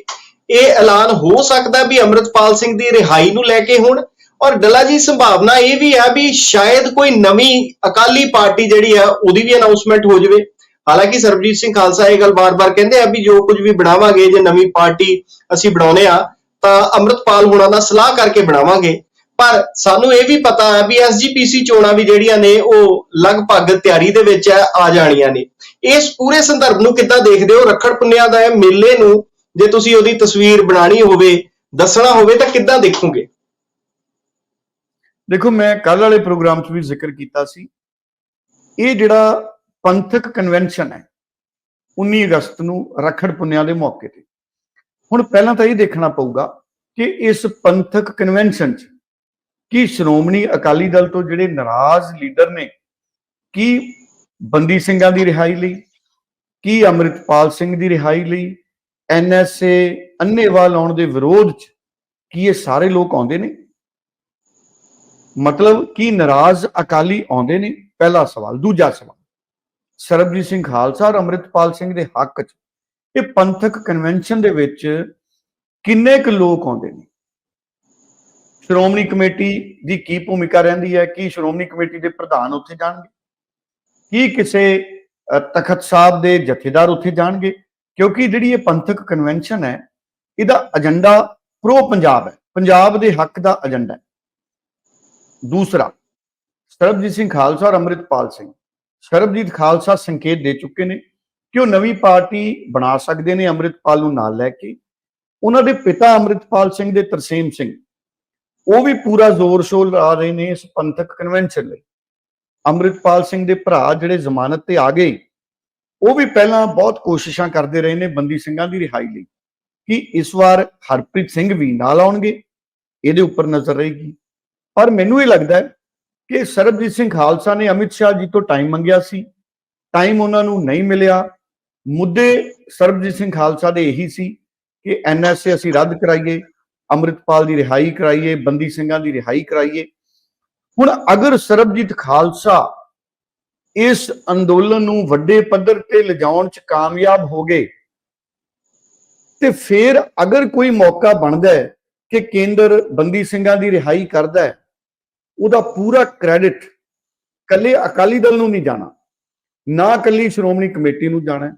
ਇਹ ਐਲਾਨ ਹੋ ਸਕਦਾ ਵੀ ਅਮਰਿਤਪਾਲ ਸਿੰਘ ਦੀ ਰਿਹਾਈ ਨੂੰ ਲੈ ਕੇ ਹੋਣ। ਔਰ ਡੱਲਾ ਜੀ, ਸੰਭਾਵਨਾ ਇਹ ਵੀ ਹੈ ਵੀ ਸ਼ਾਇਦ ਕੋਈ ਨਵੀਂ ਅਕਾਲੀ ਪਾਰਟੀ ਜਿਹੜੀ ਹੈ ਉਹਦੀ ਵੀ ਅਨਾਉਂਸਮੈਂਟ ਹੋ ਜਾਵੇ। ਹਾਲਾਂਕਿ ਸਰਬਜੀਤ ਸਿੰਘ ਖਾਲਸਾ ਇਹ ਗੱਲ ਬਾਰ-ਬਾਰ ਕਹਿੰਦੇ ਆ ਵੀ ਜੋ ਕੁਝ ਵੀ ਬਣਾਵਾਂਗੇ, ਜੇ ਨਵੀਂ ਪਾਰਟੀ ਅਸੀਂ ਬਣਾਉਨੇ ਆ, ਤਾਂ ਅੰਮ੍ਰਿਤਪਾਲ ਹੁਣਾਂ ਨਾਲ ਸਲਾਹ ਕਰਕੇ ਬਣਾਵਾਂਗੇ। ਪਰ ਸਾਨੂੰ ਇਹ ਵੀ ਪਤਾ ਹੈ ਵੀ ਐਸਜੀਪੀਸੀ ਚੋਣਾਂ ਵੀ ਜਿਹੜੀਆਂ ਨੇ, ਉਹ ਲਗਭਗ ਤਿਆਰੀ ਦੇ ਵਿੱਚ ਆ ਜਾਣੀਆਂ ਨੇ। ਇਸ ਪੂਰੇ ਸੰਦਰਭ ਨੂੰ ਕਿੱਦਾਂ ਦੇਖਦੇ ਹੋ? ਰੱਖੜ ਪੁੰਨਿਆ ਦਾ ਮੇਲੇ ਨੂੰ, ਜੇ ਤੁਸੀਂ ਉਹਦੀ ਤਸਵੀਰ ਬਣਾਣੀ ਹੋਵੇ, ਦੱਸਣਾ ਹੋਵੇ, ਤਾਂ ਕਿੱਦਾਂ ਦੇਖੋਗੇ? ਦੇਖੋ, ਮੈਂ ਕੱਲ ਵਾਲੇ ਪ੍ਰੋਗਰਾਮ 'ਚ ਵੀ ਜ਼ਿਕਰ ਕੀਤਾ ਸੀ। ਇਹ ਜਿਹੜਾ ਪੰਥਕ ਕਨਵੈਨਸ਼ਨ ਹੈ। 19 ਅਗਸਤ ਨੂੰ ਰੱਖੜ ਪੁੰਨਿਆ ਦੇ ਮੌਕੇ ਤੇ। ਹੁਣ ਪਹਿਲਾਂ ਤਾਂ ਇਹ ਦੇਖਣਾ ਪਊਗਾ ਕਿ ਇਸ ਪੰਥਕ ਕਨਵੈਨਸ਼ਨ 'ਚ ਕੀ ਸ਼੍ਰੋਮਣੀ ਅਕਾਲੀ ਦਲ ਤੋਂ ਜਿਹੜੇ ਨਾਰਾਜ਼ ਲੀਡਰ ਨੇ, ਕੀ ਬੰਦੀ ਸਿੰਘਾਂ ਦੀ ਰਿਹਾਈ ਲਈ, ਕੀ ਅੰਮ੍ਰਿਤਪਾਲ ਸਿੰਘ ਦੀ ਰਿਹਾਈ ਲਈ ਐਨਐਸਏ ਅੰਨੇਵਾਹ ਲਾਉਣ ਦੇ ਵਿਰੋਧ 'ਚ ਕੀ ਇਹ ਸਾਰੇ ਲੋਕ ਆਉਂਦੇ ਨੇ? ਮਤਲਬ ਕੀ ਨਾਰਾਜ਼ ਅਕਾਲੀ ਆਉਂਦੇ ਨੇ? ਪਹਿਲਾ ਸਵਾਲ। ਦੂਜਾ ਸਵਾਲ। ਸਰਬਜੀਤ ਸਿੰਘ ਖਾਲਸਾ ਔਰ ਅੰਮ੍ਰਿਤਪਾਲ ਸਿੰਘ ਦੇ ਹੱਕ 'ਚ, ਇਹ ਪੰਥਕ ਕਨਵੈਨਸ਼ਨ ਦੇ ਵਿੱਚ ਕਿੰਨੇ ਕੁ ਲੋਕ ਆਉਂਦੇ ਨੇ? ਸ਼੍ਰੋਮਣੀ ਕਮੇਟੀ ਦੀ ਕੀ ਭੂਮਿਕਾ ਰਹਿੰਦੀ ਹੈ? ਕੀ ਸ਼੍ਰੋਮਣੀ ਕਮੇਟੀ ਦੇ ਪ੍ਰਧਾਨ ਉੱਥੇ ਜਾਣਗੇ? ਕੀ ਕਿਸੇ ਤਖਤ ਸਾਹਿਬ ਦੇ ਜਥੇਦਾਰ ਉੱਥੇ ਜਾਣਗੇ? ਕਿਉਂਕਿ ਜਿਹੜੀ ਇਹ ਪੰਥਕ ਕਨਵੈਨਸ਼ਨ ਹੈ, ਇਹਦਾ ਏਜੰਡਾ ਪ੍ਰੋ ਪੰਜਾਬ ਹੈ। ਪੰਜਾਬ ਦੇ ਹੱਕ ਦਾ ਏਜੰਡਾ ਹੈ। ਦੂਸਰਾ, ਸਰਬਜੀਤ ਸਿੰਘ ਖਾਲਸਾ ਔਰ ਅੰਮ੍ਰਿਤਪਾਲ ਸਿੰਘ। ਸਰਬਜੀਤ ਖਾਲਸਾ ਸੰਕੇਤ ਦੇ ਚੁੱਕੇ ਨੇ ਕਿ ਉਹ ਨਵੀਂ ਪਾਰਟੀ ਬਣਾ ਸਕਦੇ ਨੇ ਅੰਮ੍ਰਿਤਪਾਲ ਨੂੰ ਨਾਲ ਲੈ ਕੇ। ਉਹਨਾਂ ਦੇ ਪਿਤਾ ਅੰਮ੍ਰਿਤਪਾਲ ਸਿੰਘ ਦੇ ਤਰਸੇਮ ਸਿੰਘ, ਉਹ ਵੀ ਪੂਰਾ ਜ਼ੋਰ ਸ਼ੋਰ ਲਾ ਰਹੇ ਨੇ ਇਸ ਪੰਥਕ ਕਨਵੈਨਸ਼ਨ ਲਈ। ਅੰਮ੍ਰਿਤਪਾਲ ਸਿੰਘ ਦੇ ਭਰਾ ਜਿਹੜੇ ਜ਼ਮਾਨਤ ਤੇ ਆ ਗਏ, ਉਹ ਵੀ ਪਹਿਲਾਂ ਬਹੁਤ ਕੋਸ਼ਿਸ਼ਾਂ ਕਰਦੇ ਰਹੇ ਨੇ ਬੰਦੀ ਸਿੰਘਾਂ ਦੀ ਰਿਹਾਈ ਲਈ ਕਿ ਇਸ ਵਾਰ ਹਰਪ੍ਰੀਤ ਸਿੰਘ ਵੀ ਨਾਲ ਆਉਣਗੇ, ਇਹਦੇ ਉੱਪਰ ਨਜ਼ਰ ਰਹੇਗੀ। ਪਰ ਮੈਨੂੰ ਇਹ ਲੱਗਦਾ ਹੈ ਕਿ ਸਰਬਜੀਤ ਸਿੰਘ ਖਾਲਸਾ ਨੇ ਅਮਿਤ ਸ਼ਾਹ ਜੀ ਤੋਂ ਟਾਈਮ ਮੰਗਿਆ ਸੀ। ਟਾਈਮ ਉਹਨਾਂ ਨੂੰ ਨਹੀਂ ਮਿਲਿਆ। ਮੁੱਦੇ ਸਰਬਜੀਤ ਸਿੰਘ ਖਾਲਸਾ ਦੇ ਇਹੀ ਸੀ ਕਿ ਐਨਐਸਏ ਅਸੀਂ ਰੱਦ ਕਰਾਈਏ, ਅੰਮ੍ਰਿਤਪਾਲ ਦੀ ਰਿਹਾਈ ਕਰਾਈਏ, ਬੰਦੀ ਸਿੰਘਾਂ ਦੀ ਰਿਹਾਈ ਕਰਾਈਏ। ਹੁਣ ਅਗਰ ਸਰਬਜੀਤ ਖਾਲਸਾ ਇਸ ਅੰਦੋਲਨ ਨੂੰ ਵੱਡੇ ਪੱਧਰ ਤੇ ਲਿਜਾਉਣ ਚ ਕਾਮਯਾਬ ਹੋ ਗਏ, ਤੇ ਫਿਰ ਅਗਰ ਕੋਈ ਮੌਕਾ ਬਣਦਾ ਹੈ ਕਿ ਕੇਂਦਰ ਬੰਦੀ ਸਿੰਘਾਂ ਦੀ ਰਿਹਾਈ ਕਰਦਾ ਹੈ ਉਹਦਾ ਪੂਰਾ ਕ੍ਰੈਡਿਟ ਕੱਲੇ ਅਕਾਲੀ ਦਲ ਨੂੰ ਨਹੀਂ ਜਾਣਾ ਨਾ ਕੱਲੀ ਸ਼੍ਰੋਮਣੀ ਕਮੇਟੀ ਨੂੰ ਜਾਣਾ।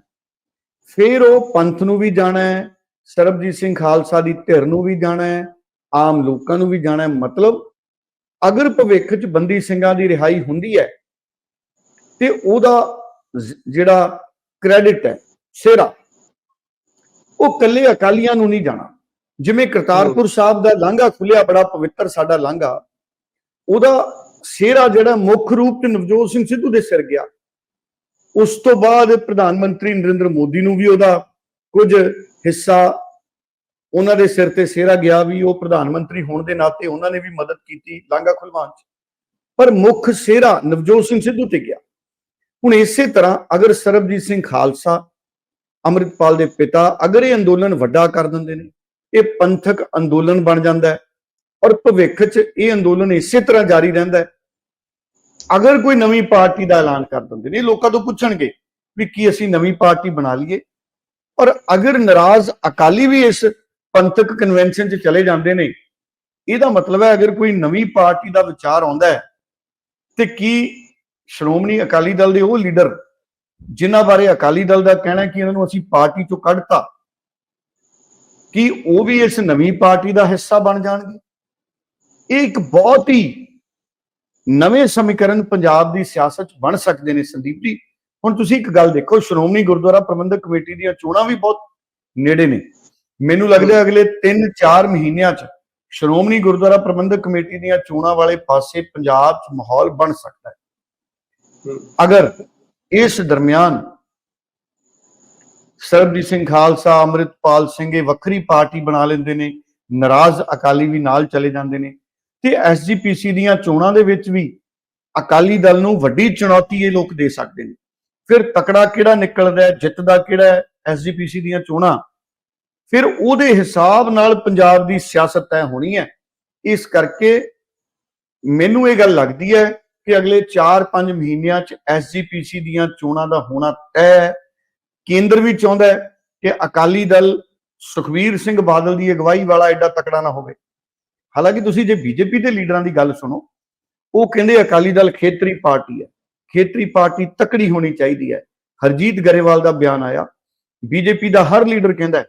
ਫਿਰ ਉਹ ਪੰਥ ਨੂੰ ਵੀ ਜਾਣਾ ਹੈ ਸਰਬਜੀਤ ਸਿੰਘ ਖਾਲਸਾ ਦੀ ਧਿਰ ਨੂੰ ਵੀ ਜਾਣਾ ਹੈ ਆਮ ਲੋਕਾਂ ਨੂੰ ਵੀ ਜਾਣਾ ਹੈ ਮਤਲਬ ਅਗਰ ਭਵਿੱਖ 'ਚ ਬੰਦੀ ਸਿੰਘਾਂ ਦੀ ਰਿਹਾਈ ਹੁੰਦੀ ਹੈ ਤੇ ਉਹਦਾ ਜਿਹੜਾ ਕ੍ਰੈਡਿਟ ਹੈ ਸਿਹਰਾ ਉਹ ਕੱਲੇ ਅਕਾਲੀਆਂ ਨੂੰ ਨਹੀਂ ਜਾਣਾ ਜਿਵੇਂ ਕਰਤਾਰਪੁਰ ਸਾਹਿਬ ਦਾ ਲਾਂਘਾ ਖੁੱਲਿਆ ਬੜਾ ਪਵਿੱਤਰ ਸਾਡਾ ਲਾਂਘਾ ਉਹਦਾ ਸਿਹਰਾ ਜਿਹੜਾ ਮੁੱਖ ਰੂਪ ਤੇ ਨਵਜੋਤ ਸਿੰਘ ਸਿੱਧੂ ਦੇ ਸਿਰ ਗਿਆ। ਉਸ ਤੋਂ ਬਾਅਦ ਪ੍ਰਧਾਨ ਮੰਤਰੀ ਨਰਿੰਦਰ ਮੋਦੀ ਨੂੰ ਵੀ ਉਹਦਾ ਕੁਝ ਹਿੱਸਾ ਉਹਨਾਂ ਦੇ ਸਿਰ ਤੇ ਸਿਹਰਾ ਗਿਆ ਵੀ ਉਹ ਪ੍ਰਧਾਨ ਮੰਤਰੀ ਹੋਣ ਦੇ ਨਾਤੇ ਉਹਨਾਂ ਨੇ ਵੀ ਮਦਦ ਕੀਤੀ ਲਾਂਘਾ ਖੁਲਵਾਉਣ 'ਚ। ਪਰ ਮੁੱਖ ਸਿਹਰਾ ਨਵਜੋਤ ਸਿੰਘ ਸਿੱਧੂ ਤੇ ਗਿਆ। ਹੁਣ ਇਸੇ ਤਰ੍ਹਾਂ ਅਗਰ ਸਰਬਜੀਤ ਸਿੰਘ ਖਾਲਸਾ, ਅੰਮ੍ਰਿਤਪਾਲ ਦੇ ਪਿਤਾ ਅਗਰ ਇਹ ਅੰਦੋਲਨ ਵੱਡਾ ਕਰ ਦਿੰਦੇ ਨੇ, ਇਹ ਪੰਥਕ ਅੰਦੋਲਨ ਬਣ ਜਾਂਦਾ ਹੈ। ਔਰ ਭਵਿੱਖ 'ਚ ਇਹ ਅੰਦੋਲਨ ਇਸੇ ਤਰ੍ਹਾਂ ਜਾਰੀ ਰਹਿੰਦਾ ਹੈ। ਅਗਰ ਕੋਈ ਨਵੀਂ ਪਾਰਟੀ ਦਾ ਐਲਾਨ ਕਰ ਦਿੰਦੇ ਨੇ ਲੋਕਾਂ ਤੋਂ ਪੁੱਛਣਗੇ ਵੀ ਕੀ ਅਸੀਂ ਨਵੀਂ ਪਾਰਟੀ ਬਣਾ ਲਈਏ। ਔਰ ਅਗਰ ਨਾਰਾਜ਼ ਅਕਾਲੀ ਵੀ ਇਸ ਪੰਥਕ ਕਨਵੈਨਸ਼ਨ 'ਚ ਚਲੇ ਜਾਂਦੇ ਨੇ, ਇਹਦਾ ਮਤਲਬ ਹੈ ਅਗਰ ਕੋਈ ਨਵੀਂ ਪਾਰਟੀ ਦਾ ਵਿਚਾਰ ਆਉਂਦਾ ਹੈ, ਤੇ ਕੀ ਸ਼੍ਰੋਮਣੀ ਅਕਾਲੀ ਦਲ ਦੇ ਉਹ ਲੀਡਰ ਜਿਨ੍ਹਾਂ ਬਾਰੇ ਅਕਾਲੀ ਦਲ ਦਾ ਕਹਿਣਾ ਕਿ ਇਹਨਾਂ ਨੂੰ ਅਸੀਂ ਪਾਰਟੀ ਚੋਂ ਕੱਢਤਾ, ਕੀ ਉਹ ਵੀ ਇਸ ਨਵੀਂ ਪਾਰਟੀ ਦਾ ਹਿੱਸਾ ਬਣ ਜਾਣਗੇ? ਇਹ ਇੱਕ ਬਹੁਤ ਹੀ ਨਵੇਂ ਸਮੀਕਰਨ ਪੰਜਾਬ ਦੀ ਸਿਆਸਤ 'ਚ ਬਣ ਸਕਦੇ ਨੇ ਸੰਦੀਪ ਜੀ। ਹੁਣ ਤੁਸੀਂ ਇੱਕ ਗੱਲ ਦੇਖੋ, ਸ਼੍ਰੋਮਣੀ ਗੁਰਦੁਆਰਾ ਪ੍ਰਬੰਧਕ ਕਮੇਟੀ ਦੀਆਂ ਚੋਣਾਂ ਵੀ ਬਹੁਤ ਨੇੜੇ ਨੇ। ਮੈਨੂੰ ਲੱਗਦਾ ਅਗਲੇ 3-4 ਮਹੀਨਿਆਂ 'ਚ ਸ਼੍ਰੋਮਣੀ ਗੁਰਦੁਆਰਾ ਪ੍ਰਬੰਧਕ ਕਮੇਟੀ ਦੀਆਂ ਚੋਣਾਂ ਵਾਲੇ ਪਾਸੇ ਪੰਜਾਬ 'ਚ ਮਾਹੌਲ ਬਣ ਸਕਦਾ ਹੈ। ਅਗਰ ਇਸ ਦਰਮਿਆਨ ਸਰਬਜੀਤ ਸਿੰਘ ਖਾਲਸਾ, ਅੰਮ੍ਰਿਤਪਾਲ ਸਿੰਘ ਇਹ ਵੱਖਰੀ ਪਾਰਟੀ ਬਣਾ ਲੈਂਦੇ ਨੇ, ਨਾਰਾਜ਼ ਅਕਾਲੀ ਵੀ ਨਾਲ ਚਲੇ ਜਾਂਦੇ ਨੇ ਤੇ ਐਸਜੀਪੀਸੀ ਦੀਆਂ ਚੋਣਾਂ ਦੇ ਵਿੱਚ ਵੀ ਅਕਾਲੀ ਦਲ ਨੂੰ ਵੱਡੀ ਚੁਣੌਤੀ ਇਹ ਲੋਕ ਦੇ ਸਕਦੇ ਨੇ। ਫਿਰ ਤਕੜਾ ਕਿਹੜਾ ਨਿਕਲਦਾ ਹੈ, ਜਿੱਤਦਾ ਕਿਹੜਾ ਹੈ ਐਸਜੀਪੀਸੀ ਦੀਆਂ ਚੋਣਾਂ? ਫਿਰ ਉਹਦੇ ਹਿਸਾਬ ਨਾਲ ਪੰਜਾਬ ਦੀ ਸਿਆਸਤ ਤੈਅ ਹੋਣੀ ਹੈ। ਇਸ ਕਰਕੇ ਮੈਨੂੰ ਇਹ ਗੱਲ ਲੱਗਦੀ ਹੈ ਕਿ ਅਗਲੇ 4-5 ਮਹੀਨਿਆਂ 'ਚ ਐਸਜੀਪੀਸੀ ਦੀਆਂ ਚੋਣਾਂ ਦਾ ਹੋਣਾ ਤੈਅ ਹੈ। ਕੇਂਦਰ ਵੀ ਚਾਹੁੰਦਾ ਹੈ ਕਿ ਅਕਾਲੀ ਦਲ ਸੁਖਵੀਰ ਸਿੰਘ ਬਾਦਲ ਦੀ ਅਗਵਾਈ ਵਾਲਾ ਐਡਾ ਤਕੜਾ ਨਾ ਹੋਵੇ। ਹਾਲਾਂਕਿ ਤੁਸੀਂ ਜੇ ਬੀਜੇਪੀ ਦੇ ਲੀਡਰਾਂ ਦੀ ਗੱਲ ਸੁਣੋ, ਉਹ ਕਹਿੰਦੇ ਅਕਾਲੀ ਦਲ ਖੇਤਰੀ ਪਾਰਟੀ ਹੈ, ਖੇਤਰੀ ਪਾਰਟੀ ਤਕੜੀ ਹੋਣੀ ਚਾਹੀਦੀ ਹੈ। ਹਰਜੀਤ ਗਰੇਵਾਲ ਦਾ ਬਿਆਨ ਆਇਆ, ਬੀਜੇਪੀ ਦਾ ਹਰ ਲੀਡਰ ਕਹਿੰਦਾ ਹੈ,